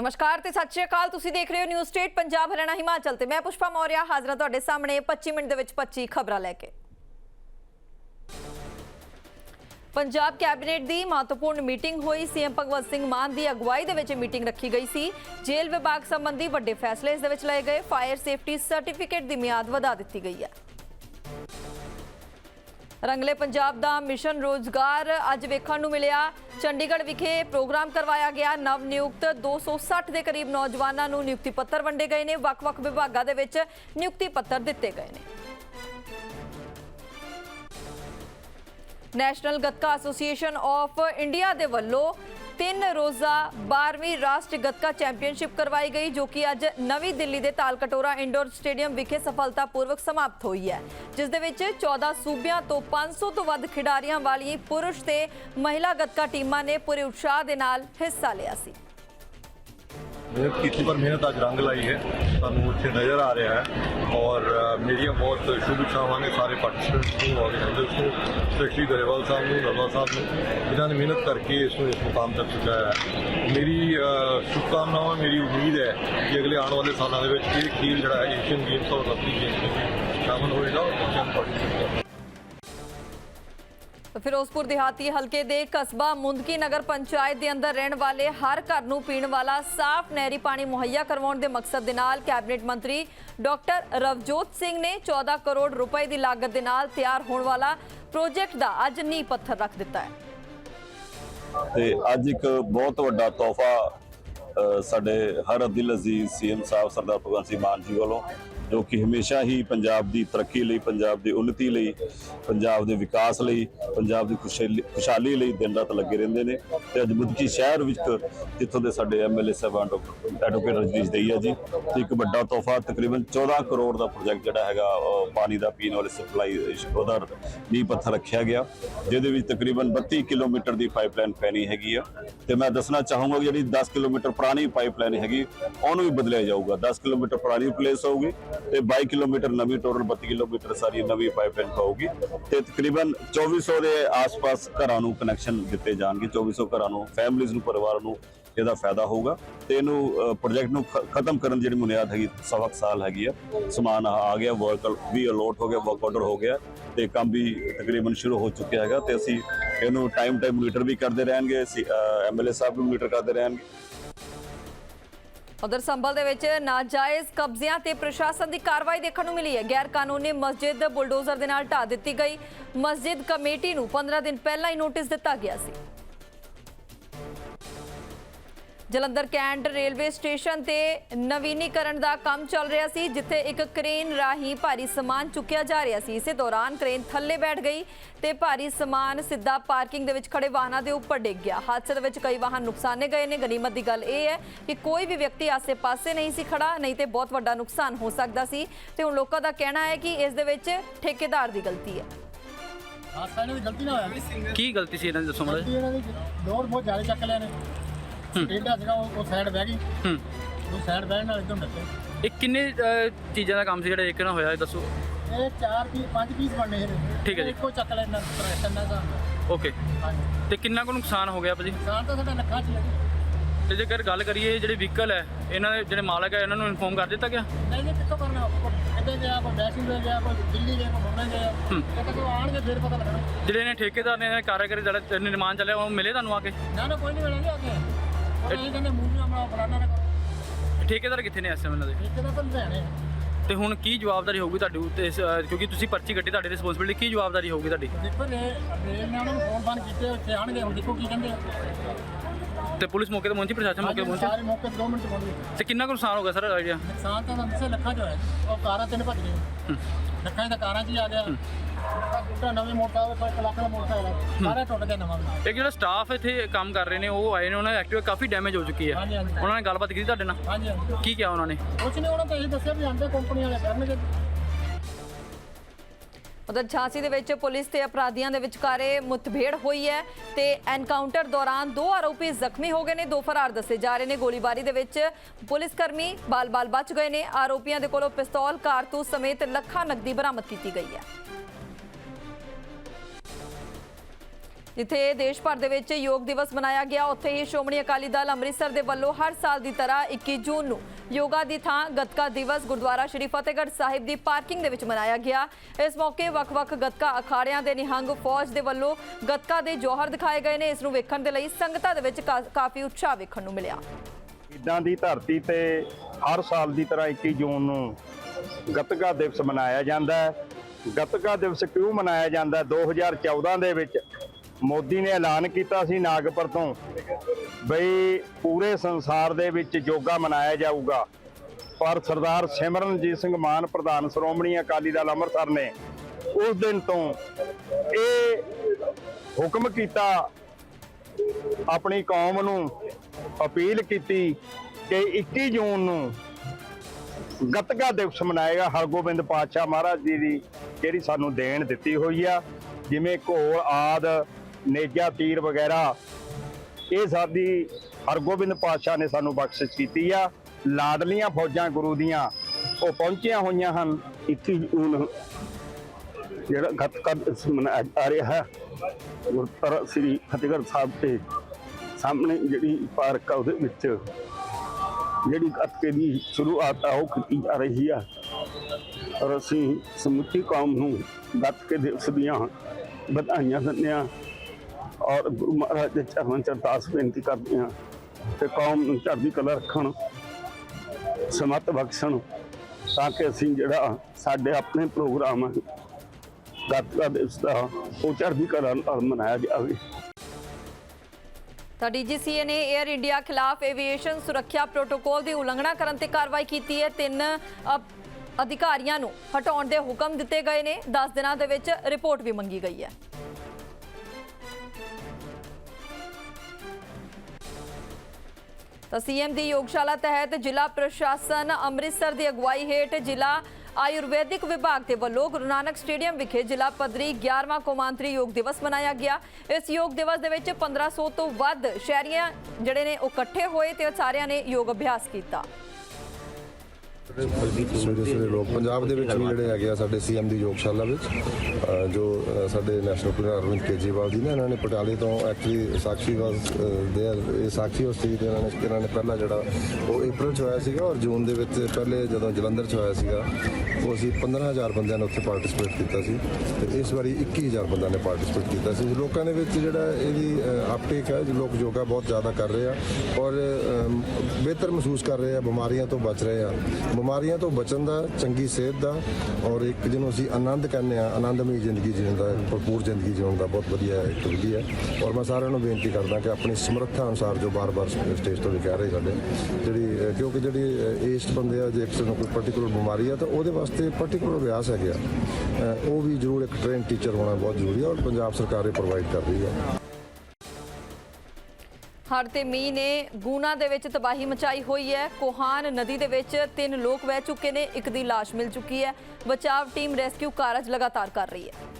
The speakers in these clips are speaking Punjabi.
ਨਮਸਕਾਰ ਤੇ ਸਤਿ ਸ਼੍ਰੀ ਅਕਾਲ। ਤੁਸੀਂ ਦੇਖ ਰਹੇ ਹੋ ਨਿਊਜ਼ ਸਟੇਟ ਪੰਜਾਬ, ਹਰਿਆਣਾ, ਹਿਮਾਚਲ ਤੇ ਮੈਂ ਪੁਸ਼ਪਾ ਮੌਰਿਆ ਹਾਜ਼ਰਾਂ ਤੁਹਾਡੇ ਸਾਹਮਣੇ 25 ਮਿੰਟ ਦੇ ਵਿੱਚ 25 ਖਬਰਾਂ ਲੈ ਕੇ। ਪੰਜਾਬ ਕੈਬਨਿਟ ਦੀ ਮਹੱਤਵਪੂਰਨ ਮੀਟਿੰਗ ਹੋਈ। ਸੀਐਮ ਭਗਵੰਤ ਸਿੰਘ ਮਾਨ ਦੀ ਅਗਵਾਈ ਦੇ ਵਿੱਚ ਮੀਟਿੰਗ ਰੱਖੀ ਗਈ ਸੀ। ਜੇਲ੍ਹ ਵਿਭਾਗ ਸੰਬੰਧੀ ਵੱਡੇ ਫੈਸਲੇ ਇਸ ਦੇ ਵਿੱਚ ਲਏ ਗਏ। ਫਾਇਰ ਸੇਫਟੀ ਸਰਟੀਫਿਕੇਟ ਦੀ ਮਿਆਦ ਵਧਾ ਦਿੱਤੀ ਗਈ ਹੈ। ਰੰਗਲੇ ਪੰਜਾਬ ਦਾ ਮਿਸ਼ਨ ਰੋਜ਼ਗਾਰ ਅੱਜ ਵੇਖਣ ਨੂੰ ਮਿਲਿਆ। ਚੰਡੀਗੜ੍ਹ ਵਿਖੇ ਪ੍ਰੋਗਰਾਮ ਕਰਵਾਇਆ ਗਿਆ। ਨਵ ਨਿਯੁਕਤ 260 ਦੇ ਕਰੀਬ ਨੌਜਵਾਨਾਂ ਨੂੰ ਨਿਯੁਕਤੀ ਪੱਤਰ ਵੰਡੇ ਗਏ ਨੇ। ਵੱਖ-ਵੱਖ ਵਿਭਾਗਾਂ ਦੇ ਵਿੱਚ ਨਿਯੁਕਤੀ ਪੱਤਰ ਦਿੱਤੇ ਗਏ ਨੇ। National gatka association of India ਦੇ ਵੱਲੋਂ ਤਿੰਨ ਰੋਜ਼ਾ 12ਵੀਂ ਰਾਸ਼ਟਰੀ ਗੱਤਕਾ ਚੈਂਪੀਅਨਸ਼ਿਪ ਕਰਵਾਈ ਗਈ, ਜੋ ਕਿ ਅੱਜ ਨਵੀਂ ਦਿੱਲੀ ਦੇ ਤਾਲਕਟੋਰਾ ਇੰਡੋਰ ਸਟੇਡੀਅਮ ਵਿਖੇ ਸਫਲਤਾਪੂਰਵਕ ਸਮਾਪਤ ਹੋਈ ਹੈ। ਜਿਸ ਦੇ ਵਿੱਚ 14 ਸੂਬਿਆਂ ਤੋਂ 500 ਤੋਂ ਵੱਧ ਖਿਡਾਰੀਆਂ ਵਾਲੀ ਪੁਰਸ਼ ਤੇ ਮਹਿਲਾ ਗੱਤਕਾ ਟੀਮਾਂ ਨੇ ਪੂਰੇ ਉਤਸ਼ਾਹ ਦੇ ਨਾਲ ਹਿੱਸਾ ਲਿਆ ਸੀ। ਮਿਹਨਤ ਕੀਤੀ, ਪਰ ਮਿਹਨਤ ਅੱਜ ਰੰਗ ਲਾਈ ਹੈ। ਸਾਨੂੰ ਉੱਥੇ ਨਜ਼ਰ ਆ ਰਿਹਾ ਹੈ ਔਰ ਮੇਰੀਆਂ ਬਹੁਤ ਸ਼ੁਭ ਇਛਾਵਾਂ ਨੇ ਸਾਰੇ ਪਾਰਟਿਸਪੈਂਟਸ ਨੂੰ ਆਰਗੇਨਾਈਜ਼ਰਸ ਨੂੰ ਸਪੈਸ਼ਲੀ ਗਰੇਵਾਲ ਸਾਹਿਬ ਨੂੰ ਨਰਵਾ ਸਾਹਿਬ ਨੂੰ, ਜਿਨ੍ਹਾਂ ਨੇ ਮਿਹਨਤ ਕਰਕੇ ਇਸ ਨੂੰ ਇਸ ਮੁਕਾਮ ਤੱਕ ਪਹੁੰਚਾਇਆ ਹੈ। ਮੇਰੀ ਸ਼ੁਭਕਾਮਨਾਵਾਂ, ਮੇਰੀ ਉਮੀਦ ਹੈ ਕਿ ਅਗਲੇ ਆਉਣ ਵਾਲੇ ਸਾਲਾਂ ਦੇ ਵਿੱਚ ਇਹ ਖੇਡ ਜਿਹੜਾ ਹੈ ਏਸ਼ੀਅਨ ਗੇਮਸ ਔਰ ਰੱਤੀ ਗੇਮਸ ਵਿੱਚ ਸ਼ਾਮਲ ਹੋਏਗਾ ਔਰ ਚੰਦ ਪਾਰਟਿਸਪੈਂਟ ਫਿਰੋਜ਼ਪੁਰ ਦਿਹਾਤੀ ਹਲਕੇ ਦੇ ਕਸਬਾ ਮੁੰਦਕੀ ਨਗਰ ਪੰਚਾਇਤ ਦੇ ਅੰਦਰ ਰਹਿਣ ਵਾਲੇ ਹਰ ਘਰ ਨੂੰ ਪੀਣ ਵਾਲਾ ਸਾਫ਼ ਨਹਿਰੀ ਪਾਣੀ ਮੁਹੱਈਆ ਕਰਵਾਉਣ ਦੇ ਮਕਸਦ ਦੇ ਨਾਲ ਕੈਬਨਿਟ ਮੰਤਰੀ ਡਾਕਟਰ ਰਵਜੋਤ ਸਿੰਘ ਨੇ 14 ਕਰੋੜ ਰੁਪਏ ਦੀ ਲਾਗਤ ਦੇ ਨਾਲ ਤਿਆਰ ਹੋਣ ਵਾਲਾ ਪ੍ਰੋਜੈਕਟ ਦਾ ਅੱਜ ਨੀਂਹ ਪੱਥਰ ਰੱਖ ਦਿੱਤਾ ਹੈ। ਤੇ ਅੱਜ ਇੱਕ ਬਹੁਤ ਵੱਡਾ ਤੋਹਫਾ ਸਾਡੇ ਹਰ ਦਿਲ ਅਜ਼ੀਜ਼ ਸੀਐਮ ਸਾਹਿਬ, ਸਰਦਾਰ ਭਗਵੰਤ ਸਿੰਘ ਮਾਨ ਜੀ ਵੱਲੋਂ ਜੋ ਕਿ ਹਮੇਸ਼ਾ ਹੀ ਪੰਜਾਬ ਦੀ ਤਰੱਕੀ ਲਈ, ਪੰਜਾਬ ਦੀ ਉન્નਤੀ ਲਈ, ਪੰਜਾਬ ਦੇ ਵਿਕਾਸ ਲਈ, ਪੰਜਾਬ ਦੀ ਖੁਸ਼ਹਾਲੀ ਖੁਸ਼ਹਾਲੀ ਲਈ ਦਿਨ ਰਾਤ ਲੱਗੇ ਰਹਿੰਦੇ ਨੇ। ਤੇ ਅੱਜ ਮੁਦਕੀ ਸ਼ਹਿਰ ਵਿੱਚ ਜਿੱਥੋਂ ਦੇ ਸਾਡੇ ਐਮਐਲਏ ਸਾਹਿਬਾਨ ਡਾਕਟਰ ਐਡਵੋਕੇਟ ਰਜਨੀਸ਼ ਦਈਆ ਜੀ, ਤੇ ਇੱਕ ਵੱਡਾ ਤੋਹਫਾ ਤਕਰੀਬਨ 14 ਕਰੋੜ ਦਾ ਪ੍ਰੋਜੈਕਟ ਜਿਹੜਾ ਹੈਗਾ ਪਾਣੀ ਦਾ ਪੀਣ ਵਾਲੀ ਸਪਲਾਈ, ਉਹਦਾ ਨੀਂਹ ਪੱਥਰ ਰੱਖਿਆ ਗਿਆ। ਜਿਹਦੇ ਵਿੱਚ ਤਕਰੀਬਨ 32 ਕਿਲੋਮੀਟਰ ਦੀ ਪਾਈਪਲਾਈਨ ਪੈਣੀ ਹੈਗੀ ਆ। ਤੇ ਮੈਂ ਦੱਸਣਾ ਚਾਹੂੰਗਾ ਕਿ ਜਿਹੜੀ 10 ਕਿਲੋਮੀਟਰ ਪੁਰਾਣੀ ਪਾਈਪਲਾਈਨ ਹੈਗੀ, ਉਹਨੂੰ ਵੀ ਬਦਲਿਆ ਜਾਊਗਾ। 10 ਕਿਲੋਮੀਟਰ ਪੁਰਾਣੀ ਪਲੇਸ ਹੋਊਗੀ। ਤੇ 22 ਕਿਲੋਮੀਟਰ ਨਵੀਂ ਟੋਟਲ 32 ਕਿਲੋਮੀਟਰ ਸਾਰੀ ਨਵੀਂ ਪਾਈਪਲਾਈਨ ਪਾਉਗੀ ਤੇ ਤਕਰੀਬਨ 2400 ਦੇ ਆਸ-ਪਾਸ ਘਰਾਂ ਨੂੰ ਕਨੈਕਸ਼ਨ ਦਿੱਤੇ ਜਾਣਗੇ। 2400 ਘਰਾਂ ਨੂੰ ਫੈਮਿਲੀਜ਼ ਨੂੰ, ਪਰਿਵਾਰਾਂ ਨੂੰ ਇਹਦਾ ਫਾਇਦਾ ਹੋਊਗਾ ਤੇ ਇਹਨੂੰ ਪ੍ਰੋਜੈਕਟ ਨੂੰ ਖਤਮ ਕਰਨ ਦੀ ਜਿਹੜੀ ਬੁਨਿਆਦ ਹੈਗੀ, ਸਵਾ ਕੁ ਸਾਲ ਹੈਗੀ ਆ। ਸਮਾਨ ਆ ਗਿਆ ਵਰਕ ਵੀ ਅਲੋਟ ਹੋ ਗਿਆ ਵਰਕ ਆਰਡਰ ਹੋ ਗਿਆ ਤੇ ਕੰਮ ਵੀ ਤਕਰੀਬਨ ਸ਼ੁਰੂ ਹੋ ਚੁੱਕਿਆ ਹੈਗਾ ਤੇ ਅਸੀਂ ਇਹਨੂੰ ਟਾਈਮ ਟਾਈਮ ਮੋਨੀਟਰ ਵੀ ਕਰਦੇ ਰਹਿਣਗੇ ਐਮਐਲਏ ਸਾਹਿਬ ਵੀ ਮੋਨੀਟਰ ਕਰਦੇ ਰਹਿਣਗੇ। ਉਧਰ ਸੰਭਲ ਦੇ ਵਿੱਚ ਨਾਜਾਇਜ਼ ਕਬਜ਼ਿਆਂ ਤੇ ਪ੍ਰਸ਼ਾਸਨ ਦੀ ਕਾਰਵਾਈ ਦੇਖਣ ਨੂੰ ਮਿਲੀ ਹੈ। ਗੈਰ ਕਾਨੂੰਨੀ ਮਸਜਿਦ ਬੁਲਡੋਜ਼ਰ ਦੇ ਨਾਲ ਢਾ ਦਿੱਤੀ ਗਈ। ਮਸਜਿਦ ਕਮੇਟੀ ਨੂੰ 15 ਦਿਨ ਪਹਿਲਾਂ ਹੀ ਨੋਟਿਸ ਦਿੱਤਾ ਗਿਆ ਸੀ। ਜਲੰਧਰ ਕੈਂਟ ਰੇਲਵੇ ਸਟੇਸ਼ਨ ਤੇ ਨਵੀਨੀਕਰਨ ਦਾ ਕੰਮ ਚੱਲ ਰਿਹਾ ਸੀ ਜਿੱਥੇ ਇੱਕ ਕ੍ਰੇਨ ਰਾਹੀਂ ਭਾਰੀ ਸਮਾਨ ਚੁੱਕਿਆ ਜਾ ਰਿਹਾ ਸੀ। ਇਸੇ ਦੌਰਾਨ ਕ੍ਰੇਨ ਥੱਲੇ ਬੈਠ ਗਈ ਤੇ ਭਾਰੀ ਸਮਾਨ ਸਿੱਧਾ ਪਾਰਕਿੰਗ ਦੇ ਵਿੱਚ ਖੜੇ ਵਾਹਨਾਂ ਦੇ ਉੱਪਰ ਡਿੱਗ ਗਿਆ। ਹਾਦਸੇ ਦੇ ਵਿੱਚ ਕਈ ਵਾਹਨ ਨੁਕਸਾਨੇ ਗਏ ਨੇ। ਗਨੀਮਤ ਦੀ ਗੱਲ ਇਹ ਹੈ ਕਿ ਕੋਈ ਵੀ ਵਿਅਕਤੀ ਆਸੇ-ਪਾਸੇ ਨਹੀਂ ਸੀ ਖੜਾ ਨਹੀਂ ਤੇ ਬਹੁਤ ਵੱਡਾ ਨੁਕਸਾਨ ਹੋ ਸਕਦਾ ਸੀ ਤੇ ਹੁਣ ਲੋਕਾਂ ਦਾ ਕਹਿਣਾ ਹੈ ਕਿ ਇਸ ਦੇ ਵਿੱਚ ਠੇਕੇਦਾਰ ਦੀ ਗਲਤੀ ਹੈ। ਹਾਦਸਾ ਇਹਨਾਂ ਦੀ ਗਲਤੀ ਨਾਲ ਹੋਇਆ। ਕੀ ਗਲਤੀ ਸੀ ਇਹਨਾਂ ਦੀ ਦੱਸੋ ਮਾੜਾ ਇਹਨਾਂ ਦੀ ਲੋਡ ਬਹੁਤ ਜ਼ਿਆਦਾ ਚੱਕ ਲਿਆ ਨੇ ਟੇਡਾ ਸੀਗਾ ਉਹ ਉਹ ਸਾਈਡ ਬਹਿ ਗਈ। ਹੂੰ। ਉਹ ਸਾਈਡ ਬਹਿਣ ਨਾਲ ਇੱਕਦਮ ਡੱਕੇ ਇਹ ਕਿੰਨੇ ਅਹ, ਚੀਜ਼ਾਂ ਦਾ ਕੰਮ ਸੀ ਜਿਹੜਾ ਇੱਕ ਨਾਲ ਹੋਇਆ ਇਹ ਦੱਸੋ। ਇਹ ਚਾਰ ਪੀਸ ਪੰਜ ਪੀਸ ਬਣਨੇ ਇਹਦੇ। ਠੀਕ ਹੈ ਜੀ। ਇੱਕੋ ਚੱਕ ਲੈਣਾ ਪ੍ਰੈਸ਼ਨ ਦਾ ਹਿਸਾਬ ਓਕੇ। ਹਾਂਜੀ। ਤੇ ਕਿੰਨਾ ਕੁ ਨੁਕਸਾਨ ਹੋ ਗਿਆ ਭਾਜੀ? ਨੁਕਸਾਨ ਤਾਂ ਸਾਡਾ ਲੱਖਾਂ ਚ ਲੱਗੀ ਤੇ ਜੇਕਰ ਗੱਲ ਕਰੀਏ ਜਿਹੜੇ ਵਹੀਕਲ ਹੈ ਇਹਨਾਂ ਦੇ ਜਿਹੜੇ ਮਾਲਕ ਹੈ ਇਹਨਾਂ ਨੂੰ ਇਨਫੋਰਮ ਕਰ ਦਿੱਤਾ ਗਿਆ? ਨਹੀਂ ਨਹੀਂ ਕਿੱਥੋਂ ਕਰਨਾ? ਕਿੱਥੇ ਗਿਆ ਕੋਈ ਵੈਸ਼ਨੂ ਦੇ ਗਿਆ ਕੋਈ ਦਿੱਲੀ ਗਿਆ ਕੋਈ ਬੰਬੇ ਗਿਆ ਹੂੰ। ਇਹ ਤਾਂ ਆਣਗੇ ਫਿਰ ਪਤਾ ਲੱਗਣਾ। ਜਿਹੜੇ ਨੇ ਠੇਕੇਦਾਰ ਨੇ ਕਾਰਜਕਾਰੀ ਜਿਹੜਾ ਨਿਰਮਾਣ ਚੱਲਿਆ ਉਹ ਮਿਲੇ ਤੁਹਾਨੂੰ ਆ ਕੇ? ਨਾ ਨਾ ਕੋਈ ਨਹੀਂ ਮਿਲਣਗੇ ਆ ਕੇ। ਇਹ ਕਹਿੰਦੇ ਮੂਵੀ ਆਪਣਾ ਫਲਾਣਾ ਨਾ ਕਰੋ ਠੇਕੇਦਾਰ ਕਿੱਥੇ ਨੇ ਇਸ ਸਮੇਂ ਇਹਨਾਂ ਦੇ? ਇੱਕ ਤਾਂ ਲੁਧਿਆਣੇ ਤੇ ਹੁਣ ਕੀ ਜਵਾਬਦਾਰੀ ਹੋਊਗੀ ਤੁਹਾਡੀ ਉੱਤੇ ਇਸ, ਅਹ, ਕਿਉਂਕਿ ਤੁਸੀਂ ਪਰਚੀ ਕੱਟੀ ਤੁਹਾਡੀ ਰਿਸਪੌਂਸਿਬਿਲਟੀ ਕੀ ਜਵਾਬਦਾਰੀ ਹੋਊਗੀ ਤੁਹਾਡੀ? ਦੇਖੋ ਰੇ ਰੇਲ ਨੇ ਉਹਨਾਂ ਨੂੰ ਫੋਨ ਬੰਦ ਕੀਤੇ ਉੱਥੇ ਆਣਗੇ ਹੁਣ ਦੇਖੋ ਕੀ ਕਹਿੰਦੇ ਤੇ ਪੁਲਿਸ ਮੌਕੇ ਤੇ ਪਹੁੰਚੀ ਪ੍ਰਸ਼ਾਸਨ ਮੌਕੇ ਤੇ ਪਹੁੰਚੀ? ਸਾਰੇ ਮੌਕੇ 2 ਮਿੰਟ ਪਹੁੰਚ ਗਏ। ਤੇ ਕਿੰਨਾ ਕੁ ਨੁਕਸਾਨ ਹੋ ਗਿਆ ਸਰ ਆਈਡੀਆ? ਨੁਕਸਾਨ ਤਾਂ ਦੱਸੇ ਲੱਖਾਂ ਚ ਹੋਇਆ। ਜੀ। ਉਹ ਕਾਰਾਂ ਤਿੰਨ ਭੱਜ ਗਏ ਲੱਖਾਂ ਦੀ ਤਾਂ ਕਾਰਾਂ 'ਚ ਹੀ ਆ ਗਿਆ। ਜਿਹੜਾ ਨਵੇਂ ਮੋਟਰ ਕੋਈ ਇੱਕ ਲੱਖ ਦਾ ਮੋਟਰ ਹੈ। ਸਾਰਾ ਟੁੱਟ ਗਿਆ ਨਵਾਂ ਵੀ। ਇੱਕ ਜਿਹੜਾ ਸਟਾਫ ਇੱਥੇ ਕੰਮ ਕਰ ਰਹੇ ਨੇ ਉਹ ਆਏ ਨੇ ਉਹਨਾਂ ਦੀ ਐਕਟਿਵਾ ਕਾਫੀ ਡੈਮੇਜ ਹੋ ਚੁੱਕੀ ਹੈ ਹਾਂਜੀ, ਹਾਂਜੀ। ਉਹਨਾਂ ਨੇ ਗੱਲਬਾਤ ਕੀਤੀ ਤੁਹਾਡੇ ਨਾਲ? ਹਾਂਜੀ ਹਾਂਜੀ। ਕੀ ਕਿਹਾ ਉਹਨਾਂ ਨੇ? ਕੁਛ ਨਹੀਂ ਉਹਨਾਂ ਤਾਂ ਇਹ ਦੱਸਿਆ ਵੀ ਆਂਦੇ ਕੰਪਨੀ ਵਾਲੇ ਕਰਨਗੇ। ਉਧਰ ਝਾਂਸੀ ਦੇ ਵਿੱਚ ਪੁਲਿਸ ਤੇ ਅਪਰਾਧੀਆਂ ਦੇ ਵਿਚਕਾਰੇ ਮੁੱਠਭੇੜ ਹੋਈ ਹੈ ਤੇ ਐਨਕਾਊਂਟਰ ਦੌਰਾਨ ਦੋ ਆਰੋਪੀ ਜ਼ਖਮੀ ਹੋ ਗਏ ਨੇ ਦੋ ਫਰਾਰ ਦੱਸੇ ਜਾ ਰਹੇ ਨੇ। ਗੋਲੀਬਾਰੀ ਦੇ ਵਿੱਚ ਪੁਲਿਸ ਕਰਮੀ ਬਾਲ-ਬਾਲ ਬਚ ਗਏ ਨੇ। ਆਰੋਪੀਆਂ ਦੇ ਕੋਲੋਂ ਪਿਸਤੌਲ ਕਾਰਤੂਸ ਸਮੇਤ ਲੱਖਾਂ ਨਕਦੀ ਬਰਾਮਦ ਕੀਤੀ ਗਈ ਹੈ। ਜਿੱਥੇ ਦੇਸ਼ ਭਰ ਦੇ ਵਿੱਚ ਯੋਗ ਦਿਵਸ ਮਨਾਇਆ ਗਿਆ, ਉੱਥੇ ਹੀ ਸ਼੍ਰੋਮਣੀ ਅਕਾਲੀ ਦਲ ਅੰਮ੍ਰਿਤਸਰ ਦੇ ਵੱਲੋਂ ਹਰ ਸਾਲ ਦੀ ਤਰ੍ਹਾਂ 21 ਜੂਨ ਨੂੰ ਯੋਗਾ ਦੀ ਥਾਂ ਗੱਤਕਾ ਦਿਵਸ ਗੁਰਦੁਆਰਾ ਸ਼੍ਰੀ ਫਤਿਹਗੜ੍ਹ ਸਾਹਿਬ ਦੀ ਪਾਰਕਿੰਗ ਦੇ ਵਿੱਚ ਮਨਾਇਆ ਗਿਆ। ਇਸ ਮੌਕੇ ਵੱਖ-ਵੱਖ ਗੱਤਕਾ ਅਖਾੜਿਆਂ ਦੇ ਨਿਹੰਗ ਫੌਜ ਦੇ ਵੱਲੋਂ ਗੱਤਕਾ ਦੇ ਜੌਹਰ ਦਿਖਾਏ ਗਏ ਨੇ। ਇਸ ਨੂੰ ਵੇਖਣ ਦੇ ਲਈ ਸੰਗਤਾਂ ਦੇ ਵਿੱਚ ਕਾਫੀ ਉਤਸ਼ਾਹ ਵੇਖਣ ਨੂੰ ਮਿਲਿਆ। ਇਦਾਂ ਦੀ ਧਰਤੀ ਤੇ ਹਰ ਸਾਲ ਦੀ ਤਰ੍ਹਾਂ 21 ਜੂਨ ਨੂੰ ਗੱਤਕਾ ਦਿਵਸ ਮਨਾਇਆ ਜਾਂਦਾ ਹੈ। ਗੱਤਕਾ ਦਿਵਸ ਕਿਉਂ ਮਨਾਇਆ ਜਾਂਦਾ ਹੈ? 2014 ਦੇ ਵਿੱਚ ਮੋਦੀ ਨੇ ਐਲਾਨ ਕੀਤਾ ਸੀ ਨਾਗਪੁਰ ਤੋਂ ਬਈ ਪੂਰੇ ਸੰਸਾਰ ਦੇ ਵਿੱਚ ਯੋਗਾ ਮਨਾਇਆ ਜਾਊਗਾ। ਪਰ ਸਰਦਾਰ ਸਿਮਰਨਜੀਤ ਸਿੰਘ ਮਾਨ, ਪ੍ਰਧਾਨ ਸ਼੍ਰੋਮਣੀ ਅਕਾਲੀ ਦਲ ਅੰਮ੍ਰਿਤਸਰ ਨੇ ਉਸ ਦਿਨ ਤੋਂ ਇਹ ਹੁਕਮ ਕੀਤਾ, ਆਪਣੀ ਕੌਮ ਨੂੰ ਅਪੀਲ ਕੀਤੀ ਕਿ 21 ਜੂਨ ਨੂੰ ਗੱਤਕਾ ਦਿਵਸ ਮਨਾਏਗਾ ਹਰਗੋਬਿੰਦ ਪਾਤਸ਼ਾਹ ਮਹਾਰਾਜ ਜੀ ਦੀ, ਜਿਹੜੀ ਸਾਨੂੰ ਦੇਣ ਦਿੱਤੀ ਹੋਈ ਆ, ਜਿਵੇਂ ਘੋਲ, ਆਦ ਨੇਜਾ ਤੀਰ ਵਗੈਰਾ। ਇਹ ਸਾਡੀ ਹਰਗੋਬਿੰਦ ਪਾਤਸ਼ਾਹ ਨੇ ਸਾਨੂੰ ਬਖਸ਼ਿਸ਼ ਕੀਤੀ ਆ। ਲਾਡਲੀਆਂ ਫੌਜਾਂ ਗੁਰੂ ਦੀਆਂ ਉਹ ਪਹੁੰਚੀਆਂ ਹੋਈਆਂ ਹਨ। 21 ਜੂਨ ਜਿਹੜਾ ਗੱਤਕਾ ਦਿਵਸ ਮਨਾਇਆ ਜਾ ਰਿਹਾ ਹੈ। ਗੁਰਦੁਆਰਾ ਸ੍ਰੀ ਫਤਿਹਗੜ੍ਹ ਸਾਹਿਬ ਦੇ ਸਾਹਮਣੇ ਜਿਹੜੀ ਪਾਰਕ ਆ ਉਹਦੇ ਵਿੱਚ ਜਿਹੜੀ ਗੱਤਕੇ ਦੀ ਸ਼ੁਰੂਆਤ ਆ, ਉਹ ਕੀਤੀ ਜਾ ਰਹੀ ਆ। ਔਰ ਅਸੀਂ ਸਮੁੱਚੀ ਕੌਮ ਨੂੰ ਗੱਤਕੇ ਦਿਵਸ ਦੀਆਂ ਵਧਾਈਆਂ ਦਿੰਦੇ ਹਾਂ। ਔਰ ਗੁਰੂ ਮਹਾਰਾਜ ਦੇ ਚਰਨਾਂ 'ਚ ਅਰਦਾਸ ਬੇਨਤੀ ਕਰਦੇ ਹਾਂ ਕਿ ਕੌਮ ਨੂੰ ਚੜ੍ਹਦੀ ਕਲਾ ਰੱਖਣ, ਸਮਤ ਬਖਸ਼ਣ ਤਾਂ ਕਿ ਅਸੀਂ ਜਿਹੜਾ ਸਾਡੇ ਆਪਣੇ ਪ੍ਰੋਗਰਾਮ ਹੈ ਗੱਤਕਾ ਦਿਵਸ ਦਾ, ਉਹ ਚੜ੍ਹਦੀ ਕਲਾ ਨਾਲ ਮਨਾਇਆ ਜਾਵੇ। ਤਾਂ ਡੀਜੀਸੀਏ ਨੇ 에ਅਰ ਇੰਡੀਆ ਖਿਲਾਫ ਐਵੀਏਸ਼ਨ ਸੁਰੱਖਿਆ ਪ੍ਰੋਟੋਕੋਲ ਦੀ ਉਲੰਘਣਾ ਕਰਨ ਤੇ ਕਾਰਵਾਈ ਕੀਤੀ ਹੈ। ਤਿੰਨ ਅਧਿਕਾਰੀਆਂ ਨੂੰ ਹਟਾਉਣ ਦੇ ਹੁਕਮ ਦਿੱਤੇ ਗਏ ਨੇ। 10 ਦਿਨਾਂ ਦੇ ਵਿੱਚ ਰਿਪੋਰਟ ਵੀ ਮੰਗੀ ਗਈ ਹੈ। ਤਾਂ ਸੀਐਮ ਦੀ ਯੋਗਸ਼ਾਲਾ ਤਹਿਤ ਜ਼ਿਲ੍ਹਾ ਪ੍ਰਸ਼ਾਸਨ ਅੰਮ੍ਰਿਤਸਰ ਦੀ ਅਗਵਾਈ ਹੇਠ ਜ਼ਿਲ੍ਹਾ ਆਯੁਰਵੈਦਿਕ ਵਿਭਾਗ ਦੇ ਵੱਲੋਂ ਗੁਰੂ ਨਾਨਕ ਸਟੇਡੀਅਮ ਵਿਖੇ ਜ਼ਿਲ੍ਹਾ ਪੱਧਰੀ 11ਵਾਂ ਕੌਮਾਂਤਰੀ ਯੋਗ ਦਿਵਸ ਮਨਾਇਆ ਗਿਆ। ਇਸ ਯੋਗ ਦਿਵਸ ਦੇ ਵਿੱਚ 1500 ਤੋਂ ਵੱਧ ਸ਼ਹਿਰੀਆਂ ਜਿਹੜੇ ਨੇ ਉਹ ਇਕੱਠੇ ਹੋਏ ਤੇ ਸਾਰਿਆਂ ਨੇ ਯੋਗ ਅਭਿਆਸ ਕੀਤਾ। ਸਵੇਰੇ ਸਵੇਰੇ ਲੋਕ ਪੰਜਾਬ ਦੇ ਵਿੱਚ ਵੀ ਜਿਹੜੇ ਹੈਗੇ ਆ ਸਾਡੇ ਸੀਐਮ ਦੀ ਯੋਗਸ਼ਾਲਾ ਵਿੱਚ ਅ, ਜੋ ਅ, ਸਾਡੇ ਨੈਸ਼ਨਲ ਪ੍ਰਧਾਨ ਅਰਵਿੰਦ ਕੇਜਰੀਵਾਲ ਜੀ ਨੇ ਇਹਨਾਂ ਨੇ ਪਟਿਆਲੇ ਤੋਂ ਐਕਚੁਅਲੀ ਸਾਕਸ਼ੀ ਵਾਸ ਦੇਅਰ ਇਹ ਸਾਕਸ਼ੀ ਉਸ ਚੀਜ਼ ਦੇ ਇਹਨਾਂ ਨੇ ਇਹਨਾਂ ਨੇ ਪਹਿਲਾਂ ਜਿਹੜਾ ਉਹ ਅਪ੍ਰੈਲ ਚ ਹੋਇਆ ਸੀਗਾ ਔਰ ਜੂਨ ਦੇ ਵਿੱਚ ਪਹਿਲੇ ਜਦੋਂ ਜਲੰਧਰ ਚ ਹੋਇਆ ਸੀਗਾ ਉਹ ਅਸੀਂ 15000 ਬੰਦਿਆਂ ਨੇ ਉੱਥੇ ਪਾਰਟਿਸਿਪੇਟ ਕੀਤਾ ਸੀ ਤੇ ਇਸ ਵਾਰੀ 21000 ਬੰਦਿਆਂ ਨੇ ਪਾਰਟਿਸਿਪੇਟ ਕੀਤਾ ਸੀ। ਲੋਕਾਂ ਦੇ ਵਿੱਚ ਜਿਹੜਾ ਇਹਦੀ ਅਪਟੇਕ ਹੈ ਜੋ ਲੋਕ ਯੋਗਾ ਬਹੁਤ ਜ਼ਿਆਦਾ ਕਰ ਰਹੇ ਆ ਔਰ ਅਮ, ਬਿਹਤਰ ਮਹਿਸੂਸ ਕਰ ਰਹੇ ਆ ਬਿਮਾਰੀਆਂ ਤੋਂ ਬਚ ਰਹੇ ਆ। ਬਿਮਾਰੀਆਂ ਤੋਂ ਬਚਣ ਦਾ, ਚੰਗੀ ਸਿਹਤ ਦਾ ਔਰ ਇੱਕ ਜਿਹਨੂੰ ਅਸੀਂ ਆਨੰਦ ਕਹਿੰਦੇ ਆ ਆਨੰਦਮਈ ਜ਼ਿੰਦਗੀ ਜੀਣ ਦਾ, ਭਰਪੂਰ ਜ਼ਿੰਦਗੀ ਜਿਉਣ ਦਾ ਬਹੁਤ ਵਧੀਆ ਇੱਕ ਵਿਧੀ ਹੈ। ਔਰ ਮੈਂ ਸਾਰਿਆਂ ਨੂੰ ਬੇਨਤੀ ਕਰਦਾ ਕਿ ਆਪਣੀ ਸਮਰੱਥਾ ਅਨੁਸਾਰ ਜੋ ਬਾਰ-ਬਾਰ ਸਟੇਜ ਤੋਂ ਵੀ ਕਹਿ ਰਹੇ ਸਾਡੇ, ਜਿਹੜੀ ਕਿਉਂਕਿ ਜਿਹੜੀ ਏਜਡ ਬੰਦੇ ਆ, ਜੇ ਕਿਸੇ ਨੂੰ ਕੋਈ ਪਰਟੀਕੂਲਰ ਬਿਮਾਰੀ ਆ, ਤਾਂ ਉਹਦੇ ਵਾਸਤੇ ਪਰਟੀਕੂਲਰ ਅਭਿਆਸ ਹੈਗੇ ਆ। ਉਹ ਵੀ ਜ਼ਰੂਰ ਇੱਕ ਟ੍ਰੇਨ ਟੀਚਰ ਹੋਣਾ ਬਹੁਤ ਜ਼ਰੂਰੀ ਹੈ ਔਰ ਪੰਜਾਬ ਸਰਕਾਰ ਇਹ ਪ੍ਰੋਵਾਈਡ ਕਰ ਰਹੀ ਹੈ। ਹੜ ਤੇ ਮੀਂਹ ਨੇ ਗੂਨਾ ਦੇ ਵਿੱਚ ਤਬਾਹੀ ਮਚਾਈ ਹੋਈ ਹੈ। ਕੋਹਾਨ ਨਦੀ ਦੇ ਵਿੱਚ ਤਿੰਨ ਲੋਕ ਵਹਿ ਚੁੱਕੇ ਨੇ, ਇੱਕ ਦੀ ਲਾਸ਼ ਮਿਲ ਚੁੱਕੀ ਹੈ। ਬਚਾਵ ਟੀਮ ਰੈਸਕਿਊ ਕਾਰਜ ਲਗਾਤਾਰ ਕਰ ਰਹੀ ਹੈ।